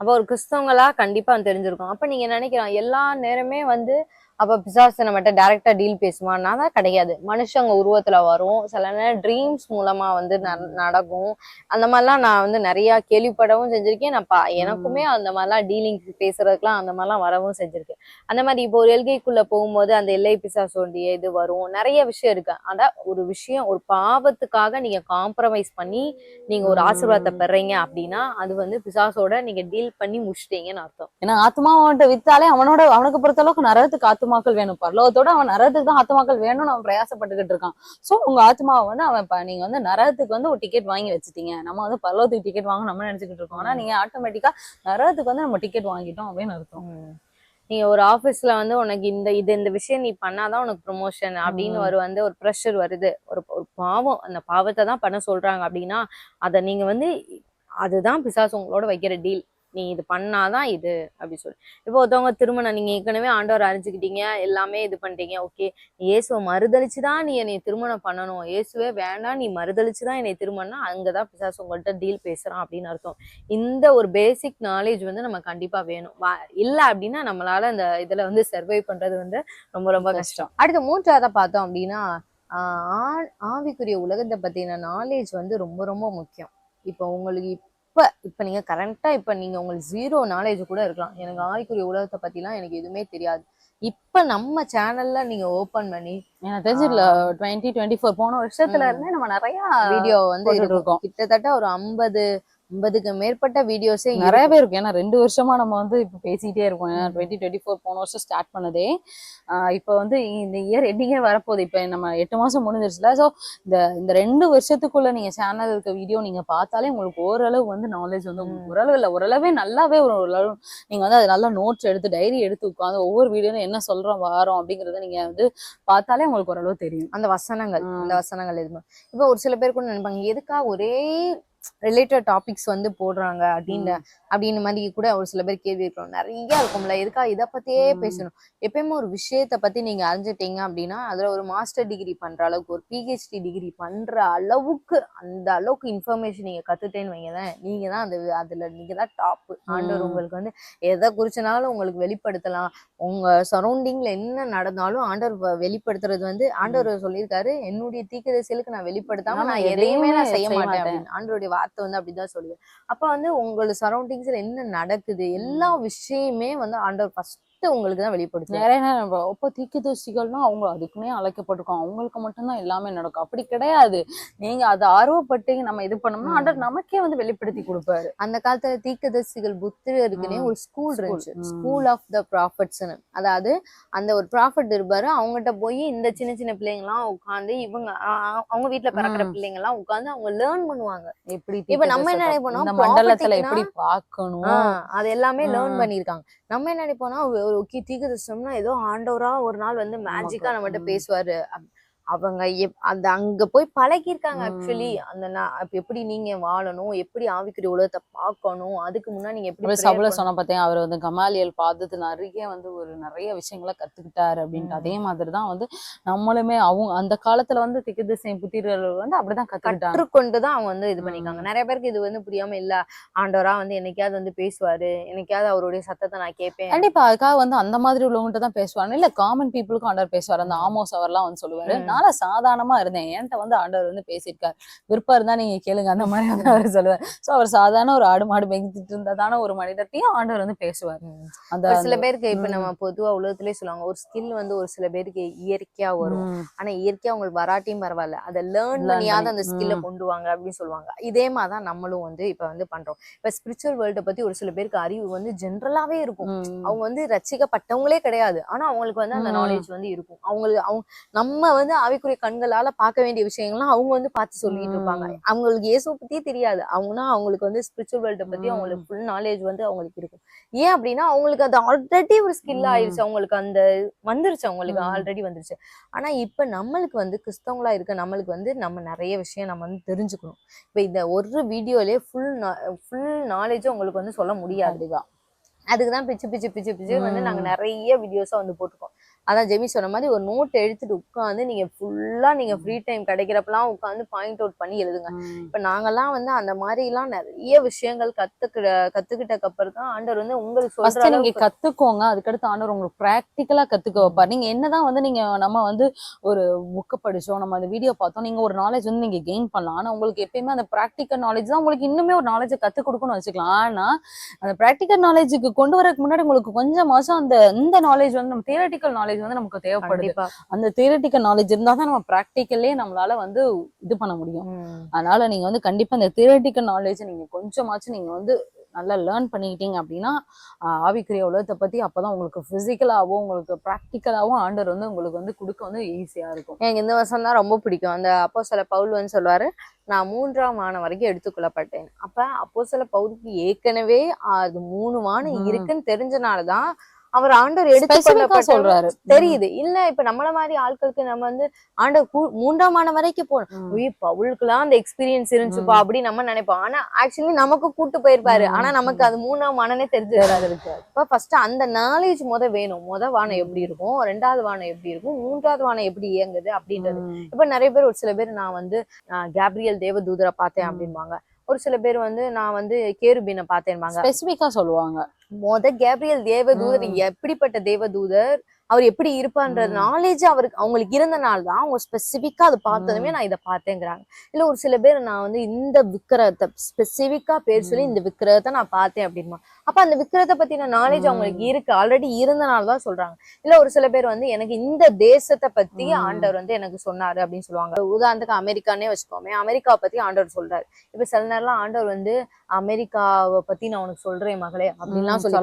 அப்ப ஒரு கிறிஸ்தவங்களா கண்டிப்பா தெரிஞ்சிருக்கும். அப்ப நீங்க நினைக்கலாம் எல்லா நேரமே வந்து அப்ப பிசாசு நம்மகிட்ட டைரக்டா டீல் பேசுமான்னா தான் கிடையாது. மனுஷங்க உருவத்துல வரும். சில நேரம் ட்ரீம்ஸ் மூலமா வந்து ந- நடக்கும். அந்த மாதிரிலாம் நான் வந்து நிறைய கேள்விப்படவும் செஞ்சிருக்கேன். நான் பா- எனக்குமே அந்த மாதிரிலாம் டீலிங் பேசுறதுக்குலாம் அந்த மாதிரிலாம் வரவும் செஞ்சிருக்கேன். அந்த மாதிரி இப்போ ஒரு எல்கைக்குள்ள போகும்போது அந்த எல்லை பிசாசோண்டிய இது வரும். நிறைய விஷயம் இருக்கு. ஆனால் ஒரு விஷயம் ஒரு பாவத்துக்காக நீங்க காம்ப்ரமைஸ் பண்ணி நீங்க ஒரு ஆசீர்வாதத்தை பெறீங்க அப்படின்னா அது வந்து பிசாசோட நீங்க டீல் பண்ணி முடிச்சிட்டீங்கன்னு அர்த்தம். ஏன்னா ஆத்மாவோட வித்தாலே அவனோட அவனுக்கு பொறுத்த அளவுக்கு நரகத்துக்கு ஆத்மாக்கள் வேணும். பரலோகத்தோட அவன் நரகத்துக்கு தான் ஆத்மாக்கள் வேணும்னு அவன் பிரயாசப்பட்டுக்கிட்டு இருக்கான். சோ உங்க ஆத்மாவை வந்து அவன் இப்ப நீங்க வந்து நரகத்துக்கு வந்து ஒரு டிக்கெட் வாங்கி வச்சுட்டீங்க. நம்ம வந்து பரலோகத்துக்கு டிக்கெட் வாங்க நம்ம நினைச்சுக்கிட்டு இருக்கோம். ஆனா நீங்க ஆட்டோமேட்டிக்கா நரகத்துக்கு வந்து நம்ம டிக்கெட் வாங்கிட்டோம் அப்படின்னு அர்த்தம். நீங்க ஒரு ஆபீஸ்ல வந்து உனக்கு இந்த இது இந்த விஷயம் நீ பண்ணாதான் உனக்கு ப்ரொமோஷன் அப்படின்னு. ஒரு வந்து ஒரு ப்ரெஷர் வருது. ஒரு ஒரு பாவம் அந்த பாவத்தை தான் பண்ண சொல்றாங்க அப்படின்னா அதை நீங்க வந்து அதுதான் பிசாசு உங்களோட வைக்கிற டீல் நீ இது பண்ணாதான் இது அப்படி சொல்லி. இப்போ ஒருத்தவங்க திருமணம் நீங்க ஏற்கனவே ஆண்டவர் அறிஞ்சுக்கிட்டீங்க எல்லாமே இது பண்ணிட்டீங்க ஓகே. இயேசுவை மறுதளிச்சு தான் நீ என்னை திருமணம் பண்ணணும். இயேசுவே வேண்டாம் நீ மறுதளிச்சு தான் என்னை திருமணம் அங்கதான் பிசாசு உங்கள்கிட்ட டீல் பேசுறான் அப்படின்னு அர்த்தம். இந்த ஒரு பேசிக் நாலேஜ் வந்து நம்ம கண்டிப்பா வேணும். இல்ல அப்படின்னா நம்மளால இந்த இதுல வந்து சர்வை பண்றது வந்து ரொம்ப ரொம்ப கஷ்டம். அடுத்து மூன்றாவதா பார்த்தோம் அப்படின்னா ஆவிக்குரிய உலகத்தை பத்தின நாலேஜ் வந்து ரொம்ப ரொம்ப முக்கியம். இப்போ உங்களுக்கு இப்ப இப்ப நீங்க கரண்டா இப்ப நீங்க உங்களுக்கு ஜீரோ நாலேஜ் கூட இருக்கலாம் எனக்கு ஆவிக்குரிய உலகத்தை பத்திலாம் எனக்கு எதுவுமே தெரியாது இப்ப நம்ம சேனல்ல நீங்க ஓபன் பண்ணி எனக்கு தெரிஞ்சு டுவெண்ட்டி டுவெண்ட்டி ஃபோர் போன வருஷத்துல. இருந்தே நம்ம நிறைய வீடியோ வந்து இருக்கோம். கிட்டத்தட்ட ஒரு ஐம்பது ஐம்பதுக்கு மேற்பட்ட வீடியோஸே நிறைய பேர் இருக்கு. ஏன்னா ரெண்டு வருஷமா நம்ம வந்து இப்ப பேசிட்டே இருக்கோம். ஏன்னா. டுவெண்ட்டி டுவெண்ட்டி ஃபோர் போன வருஷம் ஸ்டார்ட் பண்ணதே. இப்ப வந்து இந்த இயர் எண்டிங்கே வரப்போகுது. இப்ப நம்ம எட்டு மாசம் முடிஞ்சிருச்சுல. ஸோ இந்த இந்த ரெண்டு வருஷத்துக்குள்ள நீங்க சேனல் இருக்க வீடியோ நீங்க பார்த்தாலே உங்களுக்கு ஓரளவு வந்து நாலேஜ் வந்து உங்களுக்கு. ஓரளவு இல்ல ஓரளவே நல்லாவே ஒரு ஓரளவு நீங்க வந்து அது நல்லா நோட்ஸ் எடுத்து டைரி எடுத்து உட்காந்து ஒவ்வொரு வீடியோல என்ன சொல்றோம் வாரோம் அப்படிங்கறத நீங்க வந்து பார்த்தாலே உங்களுக்கு ஓரளவு தெரியும். அந்த வசனங்கள். அந்த வசனங்கள் எதுவுமே. இப்போ ஒரு சில பேர் கூட நினைப்பாங்க எதுக்கா ஒரே ரிலேட்டட் டாபிக்ஸ் வந்து போடுறாங்க அப்படின்னு அப்படின்னு மாதிரி கூட ஒரு சில பேர் கேள்வி இருக்கிறோம் நிறைய இருக்கும்ல. எதுக்கா இதை பத்தியே. பேசணும். எப்பயுமே ஒரு விஷயத்த பத்தி நீங்க அறிஞ்சிட்டீங்க அப்படின்னா அதுல ஒரு மாஸ்டர் டிகிரி பண்ற அளவுக்கு ஒரு பிஹெச்டி டிகிரி பண்ற அளவுக்கு அந்த அளவுக்கு இன்ஃபர்மேஷன் நீங்க கத்துட்டேன்னு வைங்களேன் நீங்க தான் அந்த அதுல நீங்க தான் டாப் ஆண்டவர். உங்களுக்கு வந்து எதை குறிச்சனாலும் உங்களுக்கு வெளிப்படுத்தலாம். உங்க சரௌண்டிங்ல என்ன நடந்தாலும் ஆண்டவர் வெளிப்படுத்துறது வந்து ஆண்டவர் சொல்லியிருக்காரு என்னுடைய தீர்க்கதரிசிகளுக்கு நான் வெளிப்படுத்தாம நான் எதையுமே நான் செய்ய மாட்டேன் மாட்டேன். வார்த்தை வந்து அப்படிதான் சொல்லுது அப்ப வந்து உங்களோட சரௌண்டிங்ஸ்ல என்ன நடக்குது? எல்லா விஷயமே வந்து ஆண்டவர் ஃபர்ஸ்ட் உங்களுக்கு தான் வெளிப்படுத்தும் நிறைய நேரம் நம்ம, அப்போ தீக்குதரிசிகள்னா அவங்க அதுக்குன்னே அழைக்கப்பட்டிருக்கோம் அவங்களுக்கு மட்டும்தான் எல்லாமே நடக்கும் அப்படி கிடையாது நீங்க அதை ஆர்வப்பட்டு நம்ம இது பண்ணோம்னா ம். ஆண்டவர் நமக்கே வந்து வெளிப்படுத்தி கொடுப்பாரு அந்த காலத்துல தீர்க்கதரிசிகள் புத்திரருக்குனே ம். ஒரு ஸ்கூல். இருந்துச்சு. ஸ்கூல் ஆஃப் த ப்ராஃபட்ஸ்னு அதாவது அந்த ஒரு ப்ராஃபட் இருப்பாரு அவங்ககிட்ட போய் இந்த சின்ன சின்ன பிள்ளைங்கலாம் உட்காந்து இவங்க அவங்க வீட்ல பிறக்கிற. பிள்ளைங்க எல்லாம் உட்காந்து அவங்க லேர்ன் பண்ணுவாங்க எப்படி இப்ப நம்ம என்ன இந்த மண்டலத்துல எப்படி பார்க்கணும் ஆஹ் அது எல்லாமே லேர்ன். பண்ணிருக்காங்க நம்ம என்ன நினைப்போம்னா ஓகே தீர்க்கதரிசனம்னா ஏதோ ஆண்டவரா ஒரு நாள் வந்து மேஜிக்கா நம்மகிட்ட. பேசுவாரு அவங்க எப்- அந்த அங்க போய் பழகிருக்காங்க. ஆக்சுவலி அந்த நா- அப்ப எப்படி நீங்க வாழணும்? எப்படி ஆவிக்குரிய உலகத்தை பார்க்கணும்? அதுக்கு முன்னாடி நீங்க எப்படி சபல. சொன்ன பார்த்தேன் அவர் வந்து கமாலியல் பார்த்துட்டு நிறைய வந்து ஒரு நிறைய விஷயங்களை கத்துக்கிட்டாரு அப்படின்ட்டு. அதே மாதிரி தான் வந்து நம்மளுமே அவங்க அந்த காலத்துல வந்து திக்குதிசை புத்திரர்கள் வந்து அப்படிதான் கத்துக்கிட்டாங்க. கற்றுக்கொண்டுதான் அவங்க வந்து இது பண்ணிருக்காங்க ம். நிறைய பேருக்கு இது வந்து புரியாம இல்ல ஆண்டவரா வந்து என்னைக்காவது வந்து பேசுவாரு. என்னைக்காவது அவருடைய சத்தத்தை நான் கேட்பேன் கண்டிப்பா அதுக்காக வந்து அந்த மாதிரி உள்ளவங்ககிட்ட தான் பேசுவாங்க. இல்ல காமன் பீப்புளுக்கும் ஆண்டவர் பேசுவார். அந்த ஆமோஸ் அவர்லாம் வந்து சொல்லுவாரு. நானும் சாதாரணமா இருந்தேன். என்கிட்ட வந்து ஆண்டவர் வந்து பேசியிருக்காரு. விருப்பம் இருந்தா நீங்க கேளுங்க அந்த மாதிரி வந்து அவர் சொல்லுவார். சோ அவர் சாதாரண ஒரு ஆடு மாடு மேய்ச்சிட்டு இருந்ததான ஒரு மனிதர்ட்டையும் ஆண்டவர் வந்து பேசுவார். அந்த சில பேருக்கு இப்ப. நம்ம பொதுவா உலகத்திலே சொல்லுவாங்க ஒரு ஸ்கில் வந்து ஒரு சில பேருக்கு இயற்கையா வரும். ஆனா இயற்கையா உங்களுக்கு வராட்டியும் பரவாயில்ல. அதை லேர்ன் பண்ணியாவது பண்ணி, அந்த ஸ்கில்ல. கொண்டு வாங்க அப்படின்னு சொல்லுவாங்க. இதே மாதிரிதான் நம்மளும் வந்து இப்ப வந்து பண்றோம். இப்ப ஸ்பிரிச்சுவல் வேர்ல்ட பத்தி ஒரு சில பேருக்கு அறிவு வந்து ஜென்ரலாவே இருக்கும். அவங்க வந்து ரசிக்கப்பட்டவங்களே கிடையாது. ஆனா அவங்களுக்கு வந்து அந்த. நாலேஜ் வந்து இருக்கும். அவங்களுக்கு அவங்க நம்ம வந்து ஆவிக்குரிய கண்களால பார்க்க வேண்டிய விஷயங்கள்லாம் அவங்க வந்து பார்த்து சொல்லிட்டு இருப்பாங்க. அவங்களுக்கு இயேசு பத்தியே தெரியாது அவங்கன்னா அவங்களுக்கு வந்து ஸ்பிரிச்சுவல் வேர்ல்ட பத்தி. அவங்களுக்கு ஃபுல் நாலேஜ் வந்து அவங்களுக்கு இருக்கும் ஏன் அப்படின்னா அவங்களுக்கு அது ஆல்ரெடி ஒரு ஸ்கில். ஆயிருச்சு அவங்களுக்கு அந்த வந்துருச்சு அவங்களுக்கு. ஆல்ரெடி வந்துருச்சு ஆனா இப்ப நம்மளுக்கு வந்து கிறிஸ்தவங்களா இருக்க நம்மளுக்கு வந்து நம்ம நிறைய விஷயம் நம்ம வந்து தெரிஞ்சுக்கணும் இப்ப இந்த ஒரு வீடியோலயே ஃபுல் ஃபுல் நாலேஜ் உங்களுக்கு வந்து சொல்ல முடியாது அதுக்குதான் பிச்சு பிச்சு பிச்சு பிச்சு வந்து நாங்க. நிறைய வீடியோஸா வந்து போட்டிருக்கோம் அதான் ஜெமி சொன்ன மாதிரி ஒரு நோட் எடுத்துட்டு உட்காந்து நீங்க ஃபுல்லா நீங்க ஃப்ரீ டைம் கிடைக்கிறப்பெல்லாம் உட்காந்து பாயிண்ட் அவுட் பண்ணி எழுதுங்க. இப்ப நாங்கெல்லாம் வந்து அந்த மாதிரி எல்லாம் நிறைய விஷயங்கள் கத்துக்கிற கத்துக்கிட்டக்கு அப்புறம் தான் ஆண்டவர் வந்து உங்களுக்கு நீங்க கத்துக்கோங்க. அதுக்கடுத்து ஆண்டவர் உங்களுக்கு ப்ராக்டிக்கலா கத்துக்க வைப்பார். நீங்க என்னதான் வந்து நீங்க நம்ம வந்து ஒரு புக்கு படிச்சோம் நம்ம அந்த வீடியோ பார்த்தோம் நீங்க ஒரு நாலேஜ் வந்து நீங்க கெயின் பண்ணலாம். ஆனா உங்களுக்கு எப்பயுமே அந்த ப்ராக்டிக்கல் நாலேஜ் தான் உங்களுக்கு இன்னுமே ஒரு நாலேஜை கத்து கொடுக்கணும்னு வச்சுக்கலாம். ஆனா அந்த ப்ராக்டிக்கல் நாலேஜுக்கு கொண்டு வரதுக்கு முன்னாடி உங்களுக்கு கொஞ்சம் மாசம் அந்த இந்த நாலேஜ் வந்து நம்ம தியரட்டிக்கல் நாலேஜ் வந்து நமக்கு தேவைப்படுது. அந்த தியரட்டிக்கல் நாலேஜ் இருந்தா தான் நம்ம ப்ராக்டிக்கல்லே நம்மளால வந்து இது பண்ண முடியும். அதனால நீங்க வந்து கண்டிப்பா இந்த தியரட்டிக்கல் நாலேஜ் நீங்க கொஞ்சமாச்சும் நீங்க வந்து நல்லா லேர்ன் பண்ணிக்கிட்டீங்க அப்படின்னா ஆவிக்குரிய உலகத்தை பத்தி அப்பதான் உங்களுக்கு பிசிக்கலாவும் உங்களுக்கு ப்ராக்டிக்கலாவும் ஆண்டர் வந்து உங்களுக்கு வந்து கொடுக்க வந்து ஈஸியா இருக்கும். எனக்கு இந்த வருஷம் தான் ரொம்ப பிடிக்கும். அந்த அப்போ சில பவுல் வந்து சொல்லுவாரு நான் மூன்றாம் வானம் வரைக்கும் எடுத்துக்கொள்ளப்பட்டேன். அப்ப அப்போ சில பவுலுக்கு ஏற்கனவே அது மூணு வானம். இருக்குன்னு தெரிஞ்சனாலதான் அவர் ஆண்டவர் எடுத்துக்கொள்ளப்பட்ட சொல்றாரு. தெரியுது. இல்ல இப்ப நம்மள மாதிரி ஆட்களுக்கு நம்ம வந்து ஆண்டவர் மூன்றாம் வானம் வரைக்கும் போகணும். ம். உய் பவுலுக்குலாம் அந்த எக்ஸ்பீரியன்ஸ் இருந்துச்சுப்பா ம். அப்படி நம்ம நினைப்போம். ஆனா ஆக்சுவலி நமக்கு கூட்டு போயிருப்பாரு. ஆனா நமக்கு அது மூணாம் வானனே தெரிஞ்சிருக்காது இருக்கு இப்ப ஃபர்ஸ்ட் அந்த நாலேஜ் முத வேணும். முத வானம் எப்படி இருக்கும்? ரெண்டாவது வானம் எப்படி இருக்கும்? மூன்றாவது வானம் எப்படி இயங்குது அப்படின்றது. இப்ப நிறைய பேர் ஒரு சில பேர் நான் வந்து கேப்ரியல் தேவதூதரை பார்த்தேன். அப்படிம்பாங்க. ஒரு சில பேர் வந்து நான் வந்து கேருபீனை பார்த்தேன்பாங்க. ஸ்பெசிபிக்கா சொல்லுவாங்க. மொத கேப்ரியல் தேவதூதர். எப்படிப்பட்ட தேவதூதர்? அவர் எப்படி இருப்பான்ற ம். நாலேஜ் அவருக்கு அவங்களுக்கு இருந்தனால தான் அவங்க ஸ்பெசிபிக்கா அது பார்த்ததுமே நான் இதை பார்த்தேங்கிறாங்க இல்ல ஒரு சில பேர் நான் வந்து இந்த விக்கிரகத்தை ஸ்பெசிபிக்கா பேர் சொல்லி. இந்த விக்கிரகத்தை நான் பார்த்தேன் அப்படிமா அப்ப அந்த விக்கிரகத்தை பத்தின நாலேஜ். அவங்களுக்கு இருக்கு ஆல்ரெடி இருந்தனால தான் சொல்றாங்க இல்ல ஒரு சில பேர் வந்து எனக்கு இந்த தேசத்தை பத்தி. ஆண்டவர் வந்து எனக்கு சொன்னாரு அப்படின்னு சொல்லுவாங்க உதாரணத்துக்கு அமெரிக்கானே வச்சுக்கோமே அமெரிக்கா பத்தி ஆண்டவர் சொல்றாரு இப்ப சில நேரம்லாம் ஆண்டவர் வந்து அமெரிக்காவை பத்தி நான் உனக்கு சொல்றேன் மகளே அப்படின்லாம் சொல்லி.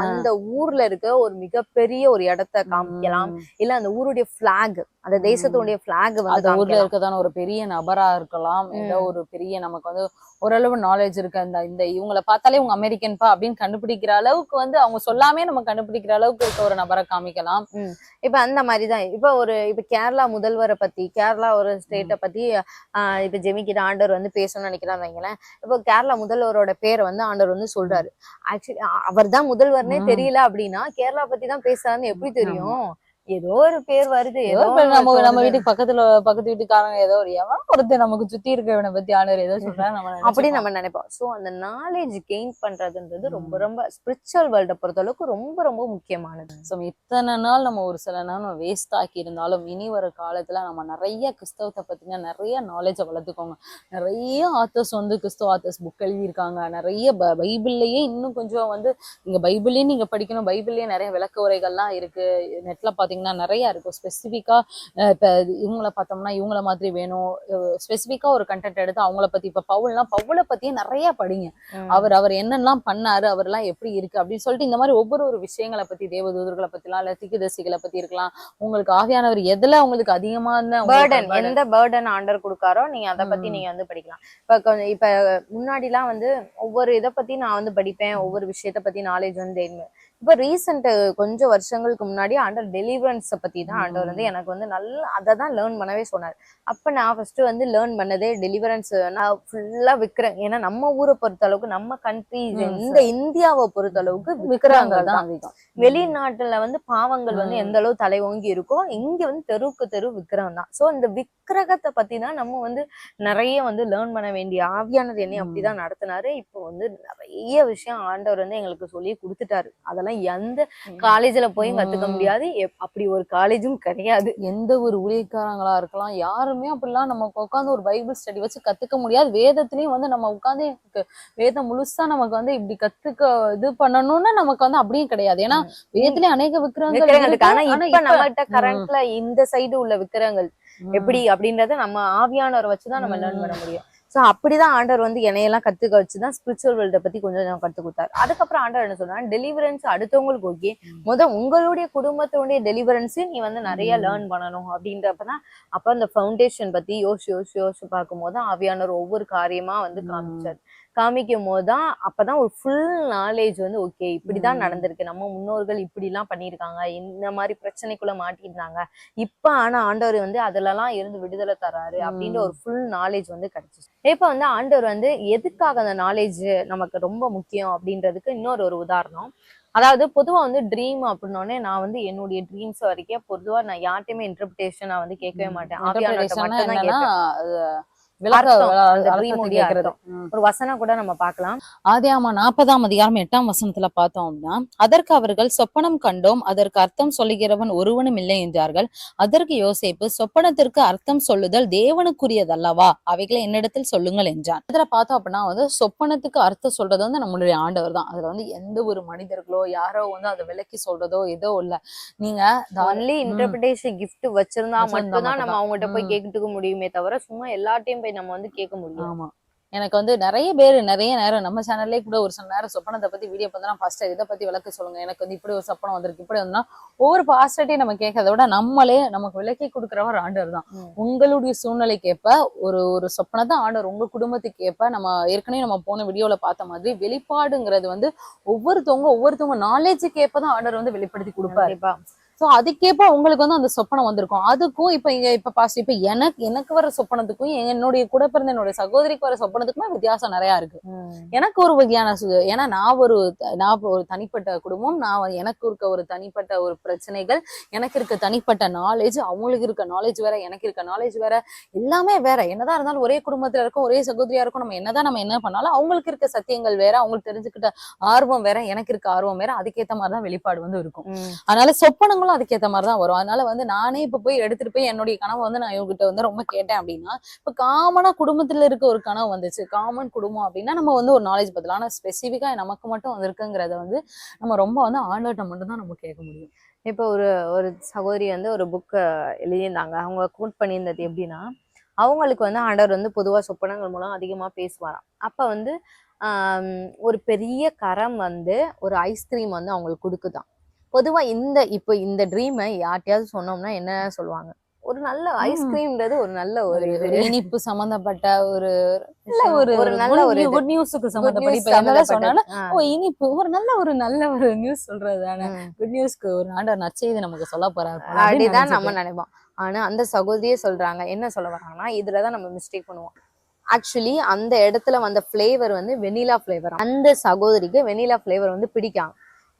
அந்த ஊர்ல இருக்க ஒரு மிகப்பெரிய ஒரு இடத்த இடத்த காமிக்கலாம். இல்ல அந்த ஊருடைய பிளாக் அந்த. தேசத்துடைய பிளாக் வந்து அந்த ஊர்ல இருக்கதான ஒரு பெரிய நபரா இருக்கலாம் ஏதோ ஒரு பெரிய நமக்கு வந்து ஓரளவு நாலேஜ் இருக்கு. அந்த இந்த இவங்கள பார்த்தாலே இவங்க அமெரிக்கன் பா அப்படின்னு கண்டுபிடிக்கிற அளவுக்கு வந்து அவங்க சொல்லாமே நம்ம கண்டுபிடிக்கிற அளவுக்கு இருக்க ஒரு நபரை காமிக்கலாம். இப்ப அந்த மாதிரிதான் இப்ப ஒரு இப்ப கேரளா முதல்வரை பத்தி கேரளா ஒரு ஸ்டேட்டை பத்தி ஆஹ் இப்ப ஜெமிக்கிட்ட ஆண்டவர் வந்து பேசணும்னு நினைக்கிறாங்க வைங்களேன். இப்போ கேரளா முதல்வரோட பேரை வந்து ஆண்டவர் வந்து சொல்றாரு. ஆக்சுவலி அவர் தான் முதல்வர்னே. தெரியல அப்படின்னா கேரளா பத்தி தான் பேசுறாருன்னு எப்படி தெரியும்? ஏதோ ஒரு பேர் வருது ஏதோ நம்ம நம்ம. வீட்டுக்கு பக்கத்துல பக்கத்து வீட்டுக்காரங்க ஏதோ ஒரு எவனோ ஒருத்தர் நமக்கு சுத்தி இருக்கவனை பத்தி ஆண்டவர் ஏதோ சொல்றாரு நம்ம அப்படி. நம்ம நினைப்போம் சோ அந்த நாலேஜ் கெயின் பண்றதுன்றது ரொம்ப. ரொம்ப ஸ்பிரிச்சுவல் வேர்ல்ட பொறுத்த அளவுக்கு ரொம்ப ரொம்ப முக்கியமானது So, இத்தனை நாள் நம்ம ஒரு சில நாள் நம்ம வேஸ்ட் ஆக்கி இருந்தாலும் இனி வர காலத்துல நம்ம நிறைய கிறிஸ்தவத்தை பத்தின நிறைய நாலேஜை வளர்த்துக்கோங்க நிறைய ஆத்தர்ஸ் வந்து கிறிஸ்தவ ஆத்தர்ஸ் புக் எழுதியிருக்காங்க நிறைய பைபிள்லயே இன்னும் கொஞ்சம் வந்து நீங்க பைபிளையும் நீங்க படிக்கணும் பைபிள்லயே நிறைய விளக்க உரைகள்லாம் இருக்கு நெட்ல பாத்தீங்கன்னா நிறைய இருக்கும். ஸ்பெசிஃபிக்கா இப்ப இவங்கள பார்த்தோம்னா இவங்கள மாதிரி வேணும். ஸ்பெசிஃபிக்கா ஒரு கண்டென்ட் எடுத்து அவங்கள பத்தி இப்ப பவுல்னா பவுலை பத்தியே நிறைய படிங்க. அவர் அவர் என்னெல்லாம் பண்ணாரு அவர்லாம் எப்படி இருக்கு அப்படின்னு சொல்லிட்டு இந்த மாதிரி ஒவ்வொரு ஒரு விஷயங்களை பத்தி தேவதூதர்களை பத்திலாம் இல்ல திக்குதசிகளை பத்தி இருக்கலாம். உங்களுக்கு ஆவியானவர் எதுல உங்களுக்கு அதிகமான பேர்டன் எந்த பேர்டன் ஆண்டர் கொடுக்காரோ நீங்க அதை பத்தி. நீங்க வந்து படிக்கலாம். இப்ப கொஞ்சம் இப்ப முன்னாடிலாம் வந்து ஒவ்வொரு இதை பத்தி நான் வந்து படிப்பேன் ஒவ்வொரு விஷயத்த பத்தி நாலேஜ் வந்து இப்ப ரீசெண்ட் கொஞ்சம் வருஷங்களுக்கு முன்னாடி ஆண்டர் டெலிவரன்ஸ் பத்தி தான் ஆண்டவர் வந்து எனக்கு வந்து நல்ல அதை தான் லேர்ன் பண்ணவே சொன்னார். அப்ப நான் ஃபர்ஸ்ட் வந்து லேர்ன் பண்ணதே டெலிவரன்ஸ் நான் ஃபுல்லா விக்கிறேன். ஏன்னா நம்ம ஊரை பொறுத்த அளவுக்கு நம்ம கண்ட்ரி இந்த இந்தியாவை பொறுத்த அளவுக்கு விக்கிறாங்க தான். வெளிநாட்டுல வந்து பாவங்கள் வந்து. எந்த அளவு தலை ஓங்கி இருக்கோ இங்க வந்து தெருவுக்கு தெரு விக்கிரகம் தான். சோ இந்த விக்கிரகத்தை பத்தி தான் நம்ம வந்து நிறைய வந்து லேர்ன் பண்ண வேண்டிய ஆவியானது என்னை. அப்படிதான் நடத்தினாரு. இப்போ வந்து நிறைய விஷயம் ஆண்டவர் வந்து எங்களுக்கு சொல்லி கொடுத்துட்டாரு. அதெல்லாம் எந்த காலேஜ்ல போய் கத்துக்க. முடியாது. அப்படி ஒரு காலேஜும் கிடையாது. எந்த ஒரு ஊழியக்காரங்களா இருக்கலாம் யாருமே அப்படிலாம் நம்ம உட்காந்து ஒரு பைபிள் ஸ்டடி வச்சு கத்துக்க முடியாது. வேதத்திலயும் வந்து நம்ம உட்காந்து வேதம் முழுசா நமக்கு வந்து இப்படி கத்துக்க இது பண்ணணும்னு நமக்கு வந்து அப்படியும் கிடையாது. ஏன்னா வேதத்திலே அநேக விக்கிரகங்கள் கரண்ட்ல இந்த சைடு உள்ள விக்கிரகங்கள். எப்படி? அப்படின்றத நம்ம ஆவியானவரை வச்சுதான் நம்ம லேர்ன். பண்ண முடியும். சோ அப்படிதான் ஆண்டவர் வந்து என்னையெல்லாம் கத்துக்க வச்சுதான் ஸ்பிரிச்சுவல் வேர்ல்ட பத்தி கொஞ்சம் கத்து கொடுத்தாரு அதுக்கப்புறம் ஆண்டவர் என்ன சொன்னா டெலிவரன்ஸ் அடுத்தவங்களுக்கு ஓகே. முத உங்களுடைய குடும்பத்தினுடைய டெலிவரன்ஸ் நீ வந்து நிறைய. லேர்ன் பண்ணணும் அப்படின்றப்பதான் அப்ப அந்த ஃபவுண்டேஷன் பத்தி யோசிச்சு யோசிச்சு யோசிச்சு பார்க்கும்போது ஆவியானவர் ஒவ்வொரு காரியமா வந்து. காமிச்சாரு காமிக்கும் போதுதான் அப்பதான் ஒரு ஃபுல் நாலேஜ் வந்து ஓகே இப்படிதான். நடந்திருக்கு. நம்ம முன்னோர்கள் இப்படி எல்லாம் பண்ணியிருக்காங்க. இந்த மாதிரி பிரச்சனைக்குள்ள மாட்டிருந்தாங்க இப்ப ஆனா ஆண்டவர் வந்து அதுலலாம் இருந்து விடுதலை தராரு அப்படின்ற. ஒரு ஃபுல் நாலேஜ் வந்து கிடைச்சிச்சு. இப்ப வந்து ஆண்டவர் வந்து எதுக்காக அந்த நாலேஜ் நமக்கு ரொம்ப முக்கியம் அப்படின்றதுக்கு இன்னொரு ஒரு உதாரணம். அதாவது பொதுவா வந்து ட்ரீம் அப்படின்னோடனே நான் வந்து என்னுடைய ட்ரீம்ஸ் வரைக்கும் பொதுவா நான் யார்ட்டையுமே இன்டர்பிரேஷன் நான் வந்து கேட்கவே மாட்டேன். மட்டும் தான் கேட்பேன். ஒரு வசனம் கூட நம்ம பார்க்கலாம். ஆதியாமா நாற்பதாம் அதிகாரம் எட்டாம் வசனத்துல பார்த்தோம் அப்படின்னா அதற்கு அவர்கள் சொப்பனம் கண்டோம் அதற்கு அர்த்தம் சொல்லுகிறவன் ஒருவனும் இல்லை என்றார்கள். அதற்கு யோசேப்பு சொப்பனத்திற்கு அர்த்தம் சொல்லுதல் தேவனுக்குரியதல்லவா? அவைகளை என்னிடத்தில் சொல்லுங்கள் என்றான். இதுல பார்த்தோம் அப்படின்னா வந்து சொப்பனத்துக்கு அர்த்தம் சொல்றது வந்து நம்மளுடைய ஆண்டவர் தான். அதுல வந்து எந்த ஒரு மனிதர்களோ யாரோ வந்து அதை விலக்கி சொல்றதோ ஏதோ இல்ல. நீங்க ஒன்லி இன்டர்பிரேஷன் கிஃப்ட் வச்சிருந்தா மட்டும்தான் நம்ம. அவங்ககிட்ட போய். கேட்டுக்க முடியுமே தவிர சும்மா எல்லார்ட்டையும் போய் நம்ம வந்து கேட்க முடியும். ஆமா. எனக்கு வந்து நிறைய பேர் நிறைய நேரம் நம்ம சேனல்லே கூட ஒரு சில நேரம் சொப்பனத்தை பத்தி வீடியோ பார்த்தா ஃபர்ஸ்ட் இதை பத்தி விளக்க சொல்லுங்க. எனக்கு வந்து இப்படி ஒரு சொப்பனம் வந்திருக்கு இப்படி வந்தா ஒவ்வொரு பாஸ்டர்ட்டையும் நம்ம கேட்கறத விட நம்மளே நமக்கு விளக்கி கொடுக்குறவர் ஆண்டவர் தான். உங்களுடைய சூழ்நிலைக்கு ஏற்ப ஒரு ஒரு சொப்பனத்தை ஆண்டவர் உங்க குடும்பத்துக்கு ஏற்ப நம்ம ஏற்கனவே நம்ம போன வீடியோல பார்த்த மாதிரி வெளிப்பாடுங்கிறது வந்து ஒவ்வொருத்தவங்க ஒவ்வொருத்தவங்க நாலேஜுக்கு ஏற்பதான் ஆண்டவர் வந்து வெளிப்படுத்தி கொடுப்பாரு. சோ அதுக்கேற்ப உங்களுக்கு வந்து அந்த சொப்பனம் வந்திருக்கும் அதுக்கும் இப்ப இங்க இப்ப பாஸ் இப்ப எனக்கு எனக்கு வர சொப்பனத்துக்கும் என்னுடைய கூட பிறந்த என்னுடைய சகோதரிக்கு வர சொப்பனத்துக்குமே வித்தியாசம் நிறைய இருக்கு. எனக்கு ஒரு வகையான ஏன்னா நான் ஒரு நான் ஒரு தனிப்பட்ட குடும்பம் நான் எனக்கு இருக்க ஒரு தனிப்பட்ட ஒரு பிரச்சனைகள் எனக்கு இருக்க தனிப்பட்ட நாலேஜ் அவங்களுக்கு இருக்க நாலேஜ் வேற எனக்கு இருக்க நாலேஜ் வேற எல்லாமே வேற என்னதான் இருந்தாலும் ஒரே குடும்பத்துல இருக்கும் ஒரே சகோதரியா இருக்கும் நம்ம என்னதான் நம்ம என்ன பண்ணாலும் அவங்களுக்கு இருக்க சத்தியங்கள் வேற அவங்களுக்கு தெரிஞ்சுக்கிட்ட ஆர்வம் வேற எனக்கு இருக்க ஆர்வம் வேற அதுக்கேத்த மாதிரிதான் வெளிப்பாடு வந்து இருக்கும். அதனால சொப்பனங்களும் அதுக்கேற்ற மாதிரி தான் வரும். அதனால வந்து நானே இப்போ போய் எடுத்துட்டு போய் என்னுடைய கனவு வந்து நான் இவங்ககிட்ட வந்து ரொம்ப கேட்டேன் அப்படின்னா இப்போ காமனாக குடும்பத்தில் இருக்க ஒரு கனவு வந்துச்சு. காமன் குடும்பம் அப்படின்னா நம்ம வந்து ஒரு நாலேஜ் பதில். ஆனால் ஸ்பெசிஃபிக்காக நமக்கு மட்டும் வந்திருக்குங்கிறத வந்து நம்ம ரொம்ப வந்து ஆண்டவர்கிட்ட மட்டும் தான் நம்ம கேட்க முடியும். இப்போ ஒரு ஒரு சகோதரி வந்து ஒரு புக்கை எழுதியிருந்தாங்க. அவங்க கோட் பண்ணியிருந்தது எப்படின்னா அவங்களுக்கு வந்து ஆண்டவர் வந்து பொதுவாக சொப்பனங்கள் மூலம் அதிகமாக பேசுவாராம். அப்போ வந்து ஒரு பெரிய கரம் வந்து ஒரு ஐஸ்கிரீம் வந்து அவங்களுக்கு கொடுக்குதான் பொதுவா இந்த இப்போ இந்த ட்ரீமை யார்ட்டையாவது சொன்னோம்னா என்ன சொல்லுவாங்க ஒரு நல்ல. ஐஸ்கிரீம்ன்றது ஒரு நல்ல ஒரு இனிப்பு சம்பந்தப்பட்ட ஒரு நல்ல. ஒரு ஒரு நல்ல ஒரு. குட் நியூஸுக்கு சம்பந்தப்பட்ட சொன்னாலும். ஓ இனிப்பு ஒரு நல்ல ஒரு நல்ல ஒரு நியூஸ் சொல்றது. குட் நியூஸ்க்கு ஒரு ஆண்டவர் நற்செய்தி நமக்கு சொல்ல போறாரு அப்படிதான் நம்ம. நினைப்போம் ஆனா அந்த சகோதரியே சொல்றாங்க என்ன சொல்ல வராங்கன்னா இதுலதான் நம்ம மிஸ்டேக் பண்ணுவோம் ஆக்சுவலி அந்த இடத்துல வந்த ஃபிளேவர் வந்து வெனிலா ஃபிளேவர் அந்த சகோதரிக்கு வெனிலா ஃபிளேவர் வந்து பிடிக்காம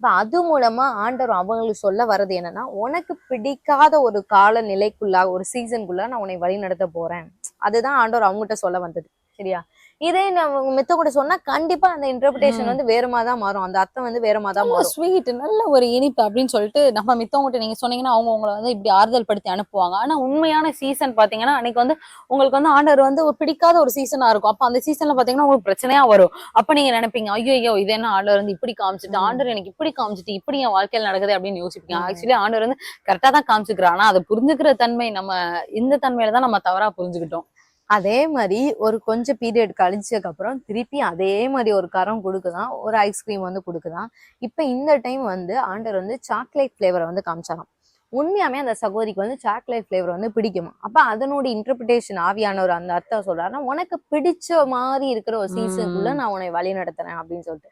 இப்போ அது மூலமா ஆண்டவர் அவங்களுக்கு சொல்ல வர்றது என்னன்னா உனக்கு பிடிக்காத ஒரு கால நிலைக்குள்ளா ஒரு சீசனுக்குள்ள நான் உன்னை வழி நடத்த போறேன். அதுதான் ஆண்டவர் அவங்ககிட்ட சொல்ல வந்தது. சரியா? இதே நம்ம மெத்த கூட சொன்னா கண்டிப்பா அந்த இன்டர்பிரேஷன். வந்து வேறமா தான் மாறும். அந்த அர்த்தம் வந்து வேறமா தான் மாறும். ஸ்வீட் நல்ல ஒரு இனிப்பு அப்படின்னு சொல்லிட்டு நம்ம மித்தவங்ககிட்ட நீங்க சொன்னீங்கன்னா அவங்க உங்களை வந்து இப்படி ஆறுதல் படுத்தி அனுப்புவாங்க. ஆனா உண்மையான சீசன் பாத்தீங்கன்னா அன்னைக்கு வந்து உங்களுக்கு வந்து ஆண்டவர் வந்து ஒரு பிடிக்காத ஒரு சீசனா இருக்கும். அப்ப அந்த சீசன்ல பாத்தீங்கன்னா உங்களுக்கு பிரச்சனையா வரும். அப்ப நீங்க நினைப்பீங்க ஐயோ ஐயோ இது என்ன ஆண்டவர் வந்து இப்படி காமிச்சிட்டு ம். ஆண்டவர் எனக்கு இப்படி காமிச்சிட்டு இப்படி என் வாழ்க்கையில நடக்குது அப்படின்னு யோசிப்பீங்க. ஆக்சுவலி ஆண்டவர் வந்து கரெக்டா தான் காமிச்சுக்கிறார் ஆனா அதை புரிஞ்சுக்கிற தன்மை நம்ம இந்த தன்மையில தான் நம்ம தவறா புரிஞ்சுக்கிட்டோம். அதே மாதிரி ஒரு கொஞ்சம் பீரியட் கழிச்சதுக்கு அப்புறம் திருப்பி அதே மாதிரி ஒரு கரம் கொடுக்குதான் ஒரு ஐஸ்கிரீம் வந்து கொடுக்குதான். இப்போ இந்த டைம் வந்து ஆண்டர் வந்து சாக்லேட் ஃப்ளேவரை வந்து காமிச்சாராம். உண்மையாமே அந்த சகோதரிக்கு வந்து சாக்லேட் ஃப்ளேவர் வந்து பிடிக்குமா? அப்ப அதனோட இன்டர்பிரிட்டேஷன் ஆவியானவர் அந்த அர்த்தம் சொல்றாருன்னா உனக்கு பிடிச்ச மாதிரி இருக்கிற ஒரு சீசனுக்குள்ள. நான் உன்னை வழி நடத்துறேன் அப்படின்னு சொல்லிட்டு.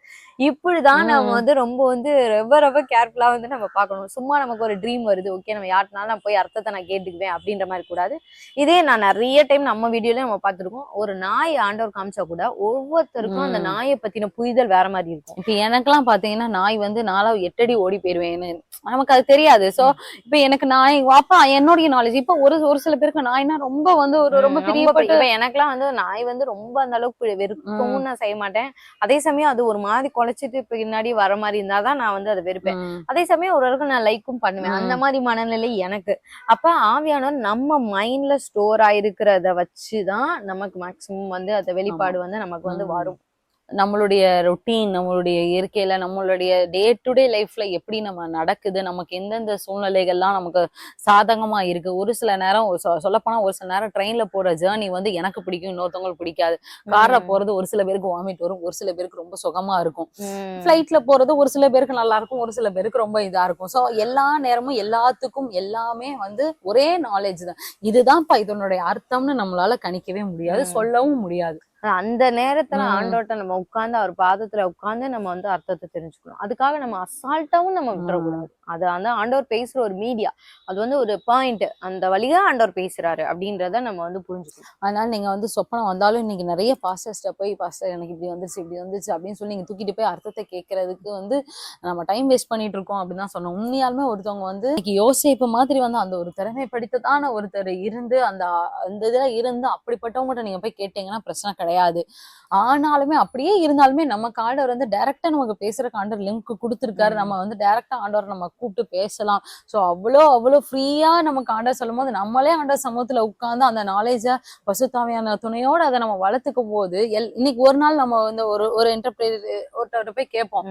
இப்படிதான் நம்ம. வந்து ரொம்ப வந்து ரொம்ப ரொம்ப கேர்ஃபுல்லா வந்து நம்ம பார்க்கணும். சும்மா நமக்கு ஒரு ட்ரீம் வருது ஓகே நம்ம யார்ட்னாலும் நான் போய் அர்த்தத்தை நான் கேட்டுக்குவேன் அப்படின்ற மாதிரி கூடாது. இதே நான் நிறைய டைம் நம்ம வீடியோல நம்ம பார்த்திருக்கோம். ஒரு நாய் ஆண்டவர் காமிச்சா கூட ஒவ்வொருத்தருக்கும் அந்த. நாயை பத்தின புரிதல் வேற மாதிரி இருக்கும். இப்ப எனக்கெல்லாம் பாத்தீங்கன்னா நாய் வந்து நாளா எட்டடி ஓடி போயிருவேன்னு. நமக்கு அது தெரியாது. சோ இப்ப எனக்கு நாய் அப்பா என்னுடைய நாலேஜ் இப்ப ஒரு ஒரு சில பேருக்கு நாய்னா ரொம்ப வந்து ஒரு ரொம்ப இப்ப எனக்கெல்லாம் வந்து நாய் வந்து ரொம்ப அந்த அளவுக்கு வெறுக்கவும் நான் செய்ய மாட்டேன். அதே சமயம் அது ஒரு மாதிரி குலைச்சிட்டு பின்னாடி வர மாதிரி இருந்தாதான் நான் வந்து அதை வெறுப்பேன். அதே சமயம் ஒரு அளவுக்கு நான் லைக்கும் பண்ணுவேன். அந்த. மாதிரி மனநிலை எனக்கு. அப்ப ஆவியானவர் நம்ம மைண்ட்ல ஸ்டோர் ஆயிருக்கிறத வச்சுதான் நமக்கு மேக்சிமம் வந்து அந்த வெளிப்பாடு வந்து நமக்கு வந்து. வரும். நம்மளுடைய ரொட்டீன் நம்மளுடைய இயற்கையில நம்மளுடைய டே டு டே லைஃப்ல எப்படி நம்ம நடக்குது நமக்கு எந்தெந்த சூழ்நிலைகள்லாம் நமக்கு சாதகமா இருக்கு ஒரு சில நேரம் சொல்ல போனா ஒரு சில நேரம் ட்ரெயின்ல போற ஜேர்னி வந்து எனக்கு பிடிக்கும் இன்னொருத்தவங்களுக்கு பிடிக்காது கார்ல. போறது ஒரு சில பேருக்கு வாமிட் வரும் ஒரு சில பேருக்கு ரொம்ப சுகமா இருக்கும் ம். ஃபிளைட்ல போறது ஒரு சில பேருக்கு நல்லா இருக்கும் ஒரு சில பேருக்கு ரொம்ப இதா இருக்கும் சோ எல்லா நேரமும் எல்லாத்துக்கும் எல்லாமே வந்து ஒரே நாலேஜ் தான் இதுதான்ப்பா இதனுடைய அர்த்தம்னு நம்மளால கணிக்கவே முடியாது. சொல்லவும் முடியாது அந்த நேரத்துல. ஆண்டோட்ட நம்ம உட்கார்ந்து அவர் பாதத்துல உட்கார்ந்து நம்ம வந்து அர்த்தத்தை தெரிஞ்சுக்கணும். அதுக்காக நம்ம அசால்ட்டாவும் நம்ம விட்டுறக்கூடாது. அது அந்த ஆண்டவர் பேசுற ஒரு மீடியா அது வந்து ஒரு பாயிண்ட் அந்த வழியா ஆண்டவர் பேசுறாரு அப்படின்றத நம்ம வந்து புரிஞ்சுக்கணும். அதனால நீங்க வந்து சொப்பனம் வந்தாலும் இன்னைக்கு நிறைய பாஸ்டர்ஸ்ட போய் பாஸ்டர் எனக்கு இப்படி வந்துச்சு இப்படி வந்துச்சு அப்படின்னு சொல்லி நீங்க தூக்கிட்டு போய் அர்த்தத்தை கேட்கறதுக்கு வந்து நம்ம டைம் வேஸ்ட் பண்ணிட்டு இருக்கோம் அப்படின்னு தான் சொன்னோம். உண்மையாலுமே ஒருத்தவங்க வந்து இன்னைக்கு யோசிப்பு மாதிரி வந்து அந்த ஒரு திறமை படித்ததான ஒருத்தர் இருந்து அந்த அந்த இதுல இருந்து அப்படிப்பட்டவங்ககிட்ட நீங்க போய் கேட்டீங்கன்னா பிரச்சனை கிடையாது. ஆனாலுமே அப்படியே இருந்தாலுமே நமக்கு ஆண்டவர் வந்து டைரக்டா நமக்கு பேசுறதுக்கு ஆண்டவர் லிங்க் கொடுத்துருக்காரு. நம்ம வந்து டைரக்டா ஆண்டவர் நம்ம கூப்பிட்டு பேசலாம். சோ அவ்வளோ அவ்வளோ ஃப்ரீயா நமக்கு ஆண்டவர் சொல்லும் போது நம்மளே ஆண்டவர் சமூகத்துல உட்கார்ந்து அந்த நாலேஜ பசுத்தாவியான துணையோட அதை நம்ம வளர்த்துக்கும் போது எல் இன்னைக்கு ஒரு நாள் நம்ம வந்து ஒரு ஒரு என்டர்பிரைஸ் ஒருத்தர்கிட்ட போய் கேட்போம்.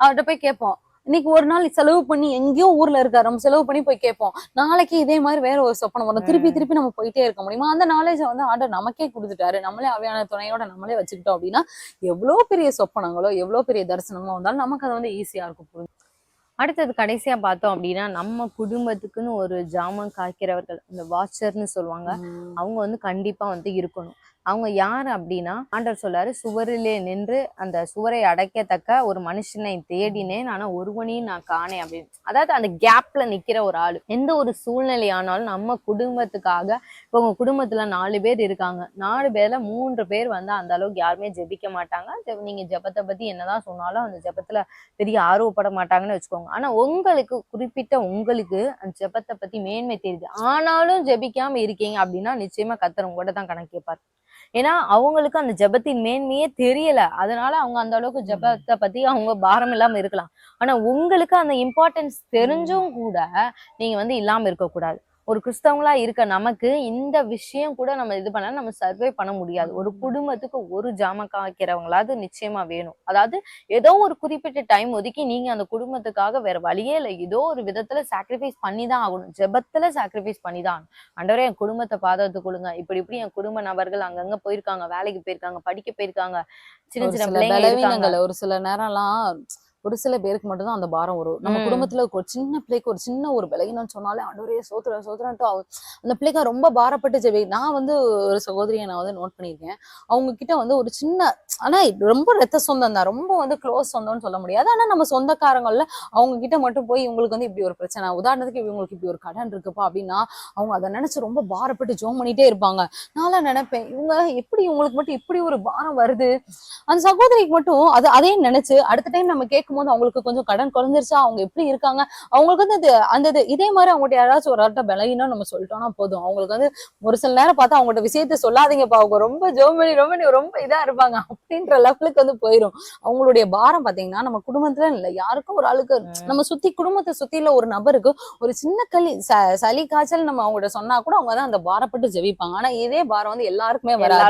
அவர்கிட்ட போய் கேட்போம். இன்னைக்கு ஒரு நாள் செலவு பண்ணி எங்கேயோ ஊர்ல இருக்காரு. நம்ம செலவு பண்ணி போய் கேட்போம். நாளைக்கு இதே மாதிரி வேற ஒரு சொப்பனம் வரும். திருப்பி. திருப்பி நம்ம போயிட்டே இருக்க முடியுமா? அந்த நாலேஜ வந்து ஆண்டவர் நமக்கே கொடுத்துட்டாரு. நம்மளே அவையான துணையோட நம்மளே வச்சுக்கிட்டோம் அப்படின்னா எவ்வளவு பெரிய சொப்பனங்களோ எவ்வளவு பெரிய தரிசனங்களோ வந்தாலும் நமக்கு அது வந்து ஈஸியா இருக்கும். அடுத்தது கடைசியா பார்த்தோம் அப்படின்னா நம்ம குடும்பத்துக்குன்னு ஒரு ஜாமம் காய்க்கிறவர்கள் இந்த வாட்சர்னு சொல்லுவாங்க. அவங்க வந்து கண்டிப்பா வந்து இருக்கணும். அவங்க யார் அப்படின்னா ஆண்டர் சொல்லாரு சுவரிலே நின்று அந்த சுவரை அடைக்கத்தக்க ஒரு மனுஷனை தேடினேன். ஆனா ஒருவனையும் நான் காணேன் அப்படின்னு. அதாவது அந்த கேப்ல நிக்கிற ஒரு ஆள். எந்த ஒரு சூழ்நிலை ஆனாலும் நம்ம குடும்பத்துக்காக இப்போ உங்க குடும்பத்துல நாலு பேர் இருக்காங்க. நாலு பேர்ல மூன்று பேர் வந்து அந்த அளவுக்கு யாருமே ஜெபிக்க மாட்டாங்க. நீங்க ஜெபத்தை பத்தி என்னதான் சொன்னாலும் அந்த ஜெபத்துல பெரிய ஆர்வப்பட மாட்டாங்கன்னு வச்சுக்கோங்க. ஆனா உங்களுக்கு குறிப்பிட்ட உங்களுக்கு அந்த ஜெபத்தை பத்தி மேன்மை தெரியுது. ஆனாலும் ஜெபிக்காம இருக்கீங்க அப்படின்னா நிச்சயமா கத்தர் உங்கள்கிட்ட தான் கணக்கு கேட்பார் ஏன்னா அவங்களுக்கு அந்த ஜெபத்தின் மேன்மையே தெரியல. அதனால அவங்க அந்த அளவுக்கு ஜெபத்தை பத்தி அவங்க பாரம் இல்லாம இருக்கலாம். ஆனா உங்களுக்கு அந்த இம்பார்ட்டன்ஸ் தெரிஞ்சும் கூட நீங்க வந்து இல்லாம இருக்க கூடாது ஒரு கிறிஸ்தவங்களா இருக்க நமக்கு இந்த விஷயம் கூட நம்ம இது பண்ணா நம்ம சர்வே பண்ண முடியாது. ஒரு குடும்பத்துக்கு ஒரு ஜாம காய்க்கிறவங்களாவது நிச்சயமா வேணும். அதாவது ஏதோ ஒரு குறிப்பிட்ட டைம் ஒதுக்கி நீங்க அந்த குடும்பத்துக்காக வேற வழியே இல்லை. ஏதோ ஒரு விதத்துல சாக்ரிஃபைஸ் பண்ணி தான் ஆகணும். ஜெபத்துல சாக்ரிஃபைஸ் பண்ணி தான் ஆண்டவரே என் குடும்பத்தை பாதுகாத்து கொடுங்க. இப்படி இப்படி என் குடும்ப நபர்கள் அங்கங்க போயிருக்காங்க. வேலைக்கு போயிருக்காங்க படிக்க போயிருக்காங்க. சின்ன சின்ன ஒரு சில நேரம்லாம் ஒரு சில பேருக்கு மட்டும்தான் அந்த பாரம் வரும். நம்ம. குடும்பத்துல ஒரு சின்ன பிள்ளைக்கு ஒரு சின்ன ஒரு விலகினு சொன்னாலே ஆண்டவரே சோத்துற சோத்துறான்ட்டு அந்த பிள்ளைக்கு ரொம்ப பாரப்பட்டு ஜெபி நான் வந்து ஒரு சகோதரியை நான் வந்து நோட் பண்ணியிருக்கேன். அவங்க கிட்ட வந்து ஒரு சின்ன ஆனா ரொம்ப ரத்த சொந்தம் தான். ரொம்ப வந்து க்ளோஸ் சொந்தம்னு சொல்ல முடியாது. ஆனா நம்ம சொந்தக்காரங்கள்ல அவங்க கிட்ட மட்டும் போய் இவங்களுக்கு வந்து இப்படி ஒரு பிரச்சனை. உதாரணத்துக்கு இவங்களுக்கு இப்படி ஒரு கடன் இருக்குப்பா அப்படின்னா அவங்க அதை நினைச்சு ரொம்ப பாரப்பட்டு ஜோம் பண்ணிட்டே இருப்பாங்க. நான்லாம் நினைப்பேன் இவங்க எப்படி இவங்களுக்கு மட்டும் இப்படி ஒரு பாரம் வருது? அந்த சகோதரிக்கு மட்டும் அது அதே நினைச்சு அடுத்த டைம் நம்ம கேட்கும்போது அவங்களுக்கு கொஞ்சம் கடன் குறைஞ்சிருச்சா? அவங்க எப்படி இருக்காங்க? அவங்களுக்கு வந்து அது அந்த இது இதே மாதிரி அவங்ககிட்ட யாராச்சும் ஒரு ஆள்கிட்ட பலகீனம் நம்ம சொல்லிட்டோம்னா போதும். அவங்களுக்கு வந்து ஒரு சில நேரம் பார்த்தா அவங்ககிட்ட விஷயத்த சொல்லாதீங்கப்பா. அவங்க ரொம்ப ஜோம் பண்ணி ரொம்ப ரொம்ப இதா இருப்பாங்க. அப்படின்ற லெவலுக்கு வந்து போயிரும். அவங்களுடைய பாரம் பாத்தீங்கன்னா நம்ம குடும்பத்துல இல்ல. யாருக்கும் ஒரு ஆளுக்கு நம்ம சுத்தி குடும்பத்தை சுத்தில ஒரு நபருக்கு ஒரு சின்ன களி சளி காய்ச்சல் நம்ம அவங்ககிட்ட சொன்னா கூட அவங்க தான் அந்த பாரப்பட்டு ஜெபிப்பாங்க. ஆனா இதே பாரம் வந்து எல்லாருக்குமே வராது.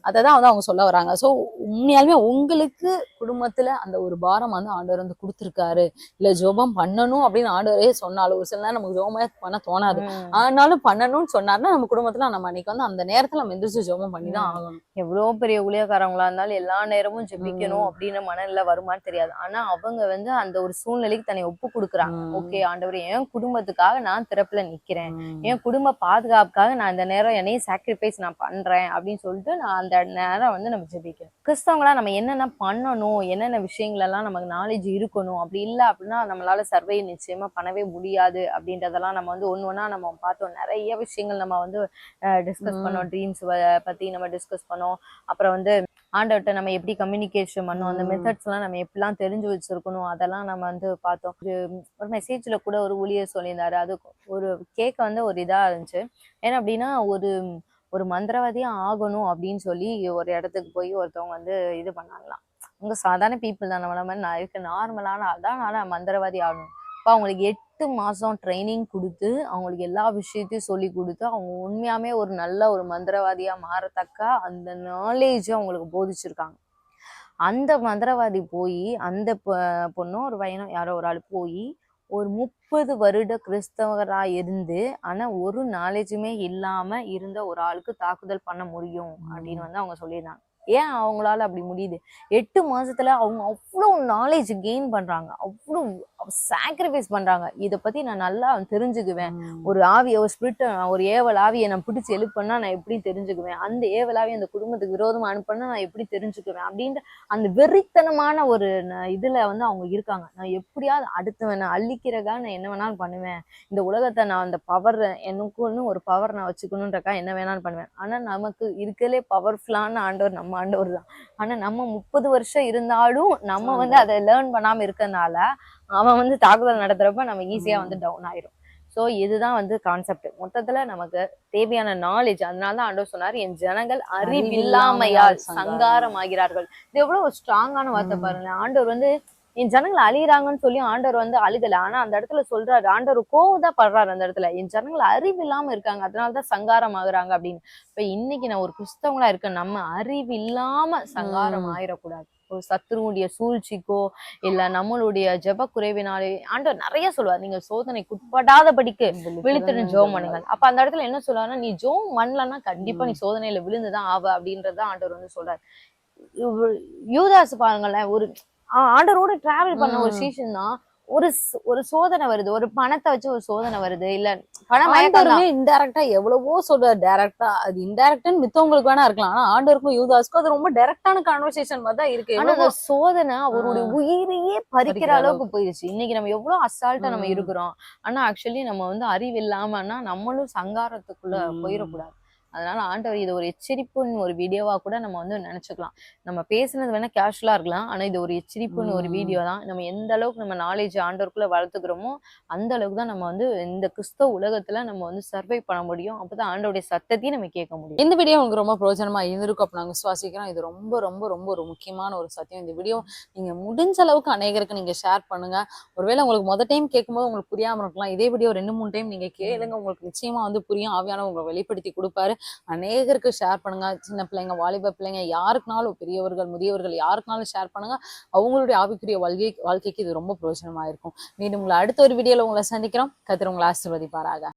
வரும்னு முடியும் அததான் வந்து அவங்க சொல்ல வராங்க சோ உண்மையாலுமே உங்களுக்கு குடும்பத்துல அந்த ஒரு பாரம் வந்து ஆண்டவர் வந்து கொடுத்திருக்காரு இல்ல ஜெபம் பண்ணணும் அப்படின்னு ஆண்டவரே சொன்னாலும் ஒரு சில நேரம் நமக்கு ஜெபமே பண்ண தோணாது. ஆனாலும் பண்ணணும்னு சொன்னாருன்னா நம்ம குடும்பத்துல நம்ம அன்னைக்கு வந்து அந்த நேரத்துல நம்ம எந்திரிச்சு ஜெபம் பண்ணி தான் ஆகணும் எவ்வளவு பெரிய ஊழியக்காரங்களா இருந்தாலும் எல்லா நேரமும் ஜெபிக்கணும். அப்படின்னு மனநிலை வருமான்னு தெரியாது ஆனா அவங்க வந்து அந்த ஒரு சூழ்நிலைக்கு தன்னை ஒப்பு கொடுக்குறாங்க. ஓகே ஆண்டவர் என் குடும்பத்துக்காக நான் திறப்புல நிக்கிறேன் உம். என் குடும்ப பாதுகாப்புக்காக நான் இந்த நேரம் என்னையும் சாக்ரிஃபைஸ் நான் பண்றேன் அப்படின்னு சொல்லிட்டு நான் அந்த நேரம் வந்து நம்ம ஜெபிக்கிறோம் கிறிஸ்தவங்களா நம்ம என்னென்ன பண்ணணும் என்னென்ன விஷயங்கள் எல்லாம் நமக்கு நாலேஜ் இருக்கணும் அப்படி இல்லை அப்படின்னா நம்மளால சர்வே நிச்சயமா பண்ணவே முடியாது அப்படின்றதெல்லாம் நம்ம வந்து ஒண்ணு ஒண்ணா நம்ம பார்த்தோம். நிறைய விஷயங்கள் நம்ம வந்து டிஸ்கஸ். பண்ணோம். ட்ரீம்ஸ் பத்தி நம்ம டிஸ்கஸ் பண்ணோம். அப்புறம் வந்து ஆண்டவர்கிட்ட நம்ம எப்படி கம்யூனிகேஷன் பண்ணோம் அந்த ம். மெத்தட்ஸ் எல்லாம் நம்ம எப்படிலாம் தெரிஞ்சு வச்சிருக்கணும் அதெல்லாம் நம்ம வந்து பார்த்தோம். ஒரு மெசேஜ்ல கூட ஒரு ஊழியர் சொல்லியிருந்தாரு. அது ஒரு கேட்க வந்து ஒரு இதா இருந்துச்சு. ஏன்னா அப்படின்னா ஒரு ஒரு மந்திரவாதியாக ஆகணும் அப்படின்னு சொல்லி ஒரு இடத்துக்கு போய் ஒருத்தவங்க வந்து இது பண்ணாங்களாம். உங்க சாதாரண பீப்புள் தான் நம்மள மாதிரி நான் இருக்க நார்மலான ஆள் தான் நான் மந்திரவாதி ஆகணும். இப்போ அவங்களுக்கு எட்டு மாதம் ட்ரைனிங் கொடுத்து அவங்களுக்கு எல்லா விஷயத்தையும் சொல்லி கொடுத்து அவங்க உண்மையாமே ஒரு நல்ல ஒரு மந்திரவாதியாக மாறத்தக்க அந்த நாலேஜ் அவங்களுக்கு போதிச்சிருக்காங்க. அந்த மந்திரவாதி போய் அந்த பொ- பொண்ணும் ஒரு பையனும் யாரோ ஒரு ஆள் போய் ஒரு முப்பது வருட கிறிஸ்தவரா இருந்து ஆனா ஒரு நாலேஜுமே இல்லாம இருந்த ஒரு ஆளுக்கு தாக்குதல் பண்ண முடியும் அப்படின்னு வந்து அவங்க சொல்லியிருந்தாங்க. ஏன் அவங்களால அப்படி முடியுது? எட்டு மாசத்துல அவங்க அவ்வளோ நாலேஜ் கெயின் பண்றாங்க. அவ்வளோ சாக்ரிஃபைஸ் பண்றாங்க. இத பத்தி நான் நல்லா தெரிஞ்சுக்குவேன். ஒரு ஆவிய ஒரு ஸ்பிரிட் ஒரு ஏவல் ஆவியை நான் பிடிச்சி எழுப்பண்ணா நான் எப்படி தெரிஞ்சுக்குவேன்? அந்த ஏவல் ஆவியை அந்த குடும்பத்துக்கு விரோதமா அனுப்புனா நான் எப்படி தெரிஞ்சுக்குவேன்? அப்படின்ற அந்த வெறித்தனமான ஒரு இதுல வந்து அவங்க இருக்காங்க. நான் எப்படியாவது அடுத்தவன் நான் அள்ளிக்கிறக்கா நான் என்ன வேணாலும் பண்ணுவேன். இந்த உலகத்தை நான் அந்த பவர் எனக்குன்னு ஒரு பவர் நான் வச்சுக்கணுன்றக்கா என்ன வேணாலும் பண்ணுவேன். ஆனா நமக்கு இருக்கலே பவர்ஃபுல்லான ஆண்டவர் நம்ம ஆண்டவர் தான். ஆனா நம்ம முப்பது வருஷம் இருந்தாலும் நம்ம வந்து அதை லேர்ன் பண்ணாம இருக்கறனால அவன் வந்து தாக்குதல் நடத்துறப்ப நம்ம ஈஸியா வந்து டவுன் ஆயிரும். ஸோ இதுதான் வந்து கான்செப்ட் மொத்தத்துல நமக்கு தேவையான நாலேஜ் அதனால தான் ஆண்டவர் சொன்னார் என் ஜனங்கள் அறிவில்லாமையால் சங்காரம். ஆகிறார்கள் இது எவ்வளவு ஒரு ஸ்ட்ராங்கான வார்த்தை ம். பாருங்களேன். ஆண்டவர் வந்து என் ஜனங்கள் அழியிறாங்கன்னு சொல்லி ஆண்டவர் வந்து அழுகல ஆனா அந்த இடத்துல சொல்றாரு. ஆண்டவர் கோவம் தான் படுறாரு அந்த இடத்துல. என் ஜனங்கள் அறிவு இல்லாம இருக்காங்க அதனாலதான் சங்காரம் ஆகுறாங்க அப்படின்னு. இப்ப இன்னைக்கு நான் ஒரு கிறிஸ்தவங்களா இருக்க நம்ம அறிவு இல்லாம சங்காரம். ஆயிடக்கூடாது ஒரு சத்துருவுடைய சூழ்ச்சிக்கோ இல்ல நம்மளுடைய ஜெப குறைவினாலே ஆண்டவர் நிறைய சொல்லுவார். நீங்க சோதனைக்கு உட்படாதபடிக்கு விழுத்துட்டு ஜோம் பண்ணுங்க அப்ப அந்த இடத்துல என்ன சொல்றாருன்னா நீ ஜோம் பண்ணலன்னா கண்டிப்பா நீ சோதனையில விழுந்துதான் ஆவ அப்படின்றத ஆண்டவர் வந்து சொல்றாரு. யூதாஸ் பாருங்களேன். ஒரு ஆ- ஆண்டவரோட டிராவல் பண்ண ஒரு. சீசன் தான் ஒரு ஒரு சோதனை வருது ஒரு பணத்தை வச்சு ஒரு சோதனை வருது இல்ல பணம். ஆண்டவருமே இன்டைரக்டா எவ்வளவோ சொல்றாரு டைரக்டா அது இன்டைரக்ட்னு மித்தவங்களுக்கு வேணா இருக்கலாம் ஆனா ஆண்டவருக்கும் யூதாஸ்க்கும் அது ரொம்ப டைரக்டான கான்வர்சேஷன் மாதிரி தான் இருக்கு ஆனா அந்த சோதனை அவருடைய. உயிரையே பறிக்கிற அளவுக்கு போயிருச்சு இன்னைக்கு நம்ம எவ்வளவு அசால்ட்டா நம்ம. இருக்கிறோம் ஆனா ஆக்சுவலி நம்ம வந்து அறிவு இல்லாமன்னா நம்மளும் சங்காரத்துக்குள்ள. போயிடக்கூடாது அதனால ஆண்டவர் இது ஒரு எச்சரிப்புன்னு ஒரு வீடியோவா கூட நம்ம வந்து நினைச்சுக்கலாம். நம்ம பேசுனது வேணா கேஷுவலா இருக்கலாம். ஆனா இது ஒரு எச்சரிப்புன்னு ஒரு. வீடியோ தான். நம்ம எந்த அளவுக்கு நம்ம நாலேஜ் ஆண்டவருக்குள்ள வளர்த்துக்கிறோமோ அந்த அளவுக்கு தான் நம்ம வந்து இந்த கிறிஸ்தவ உலகத்துல நம்ம வந்து சர்வை பண்ண முடியும். அப்பதான் ஆண்டவருடைய சத்தத்தையும் நம்ம கேட்க முடியும். இந்த வீடியோ உங்களுக்கு ரொம்ப பிரயோஜனமா இருந்திருக்கும் அப்ப நாங்க விசுவாசிக்கிறோம். இது ரொம்ப ரொம்ப ரொம்ப ஒரு முக்கியமான ஒரு சத்தியம். இந்த வீடியோ நீங்க முடிஞ்ச அளவுக்கு அநேகருக்கு நீங்க ஷேர் பண்ணுங்க. ஒருவேளை உங்களுக்கு முத டைம் கேட்கும்போது உங்களுக்கு புரியாம இருக்கலாம். இதே வீடியோ ரெண்டு மூணு டைம் நீங்க கேளுங்க. உங்களுக்கு நிச்சயமா வந்து புரியும். ஆவியான உங்களை வெளிப்படுத்தி கொடுப்பாரு. அநேகருக்கு ஷேர் பண்ணுங்க. சின்ன பிள்ளைங்க வாலிப பிள்ளைங்க யாருக்குனாலும் பெரியவர்கள் முதியவர்கள் யாருக்குனாலும் ஷேர் பண்ணுங்க. அவங்களுடைய ஆவிக்குரிய வாழ்க்கை வாழ்க்கைக்கு இது ரொம்ப பிரயோஜனமா இருக்கும். மீண்டும் உங்களை அடுத்த ஒரு வீடியோல உங்களை சந்திக்கிறோம். கத்திர உங்களை ஆசிர்வதிப்பாராக.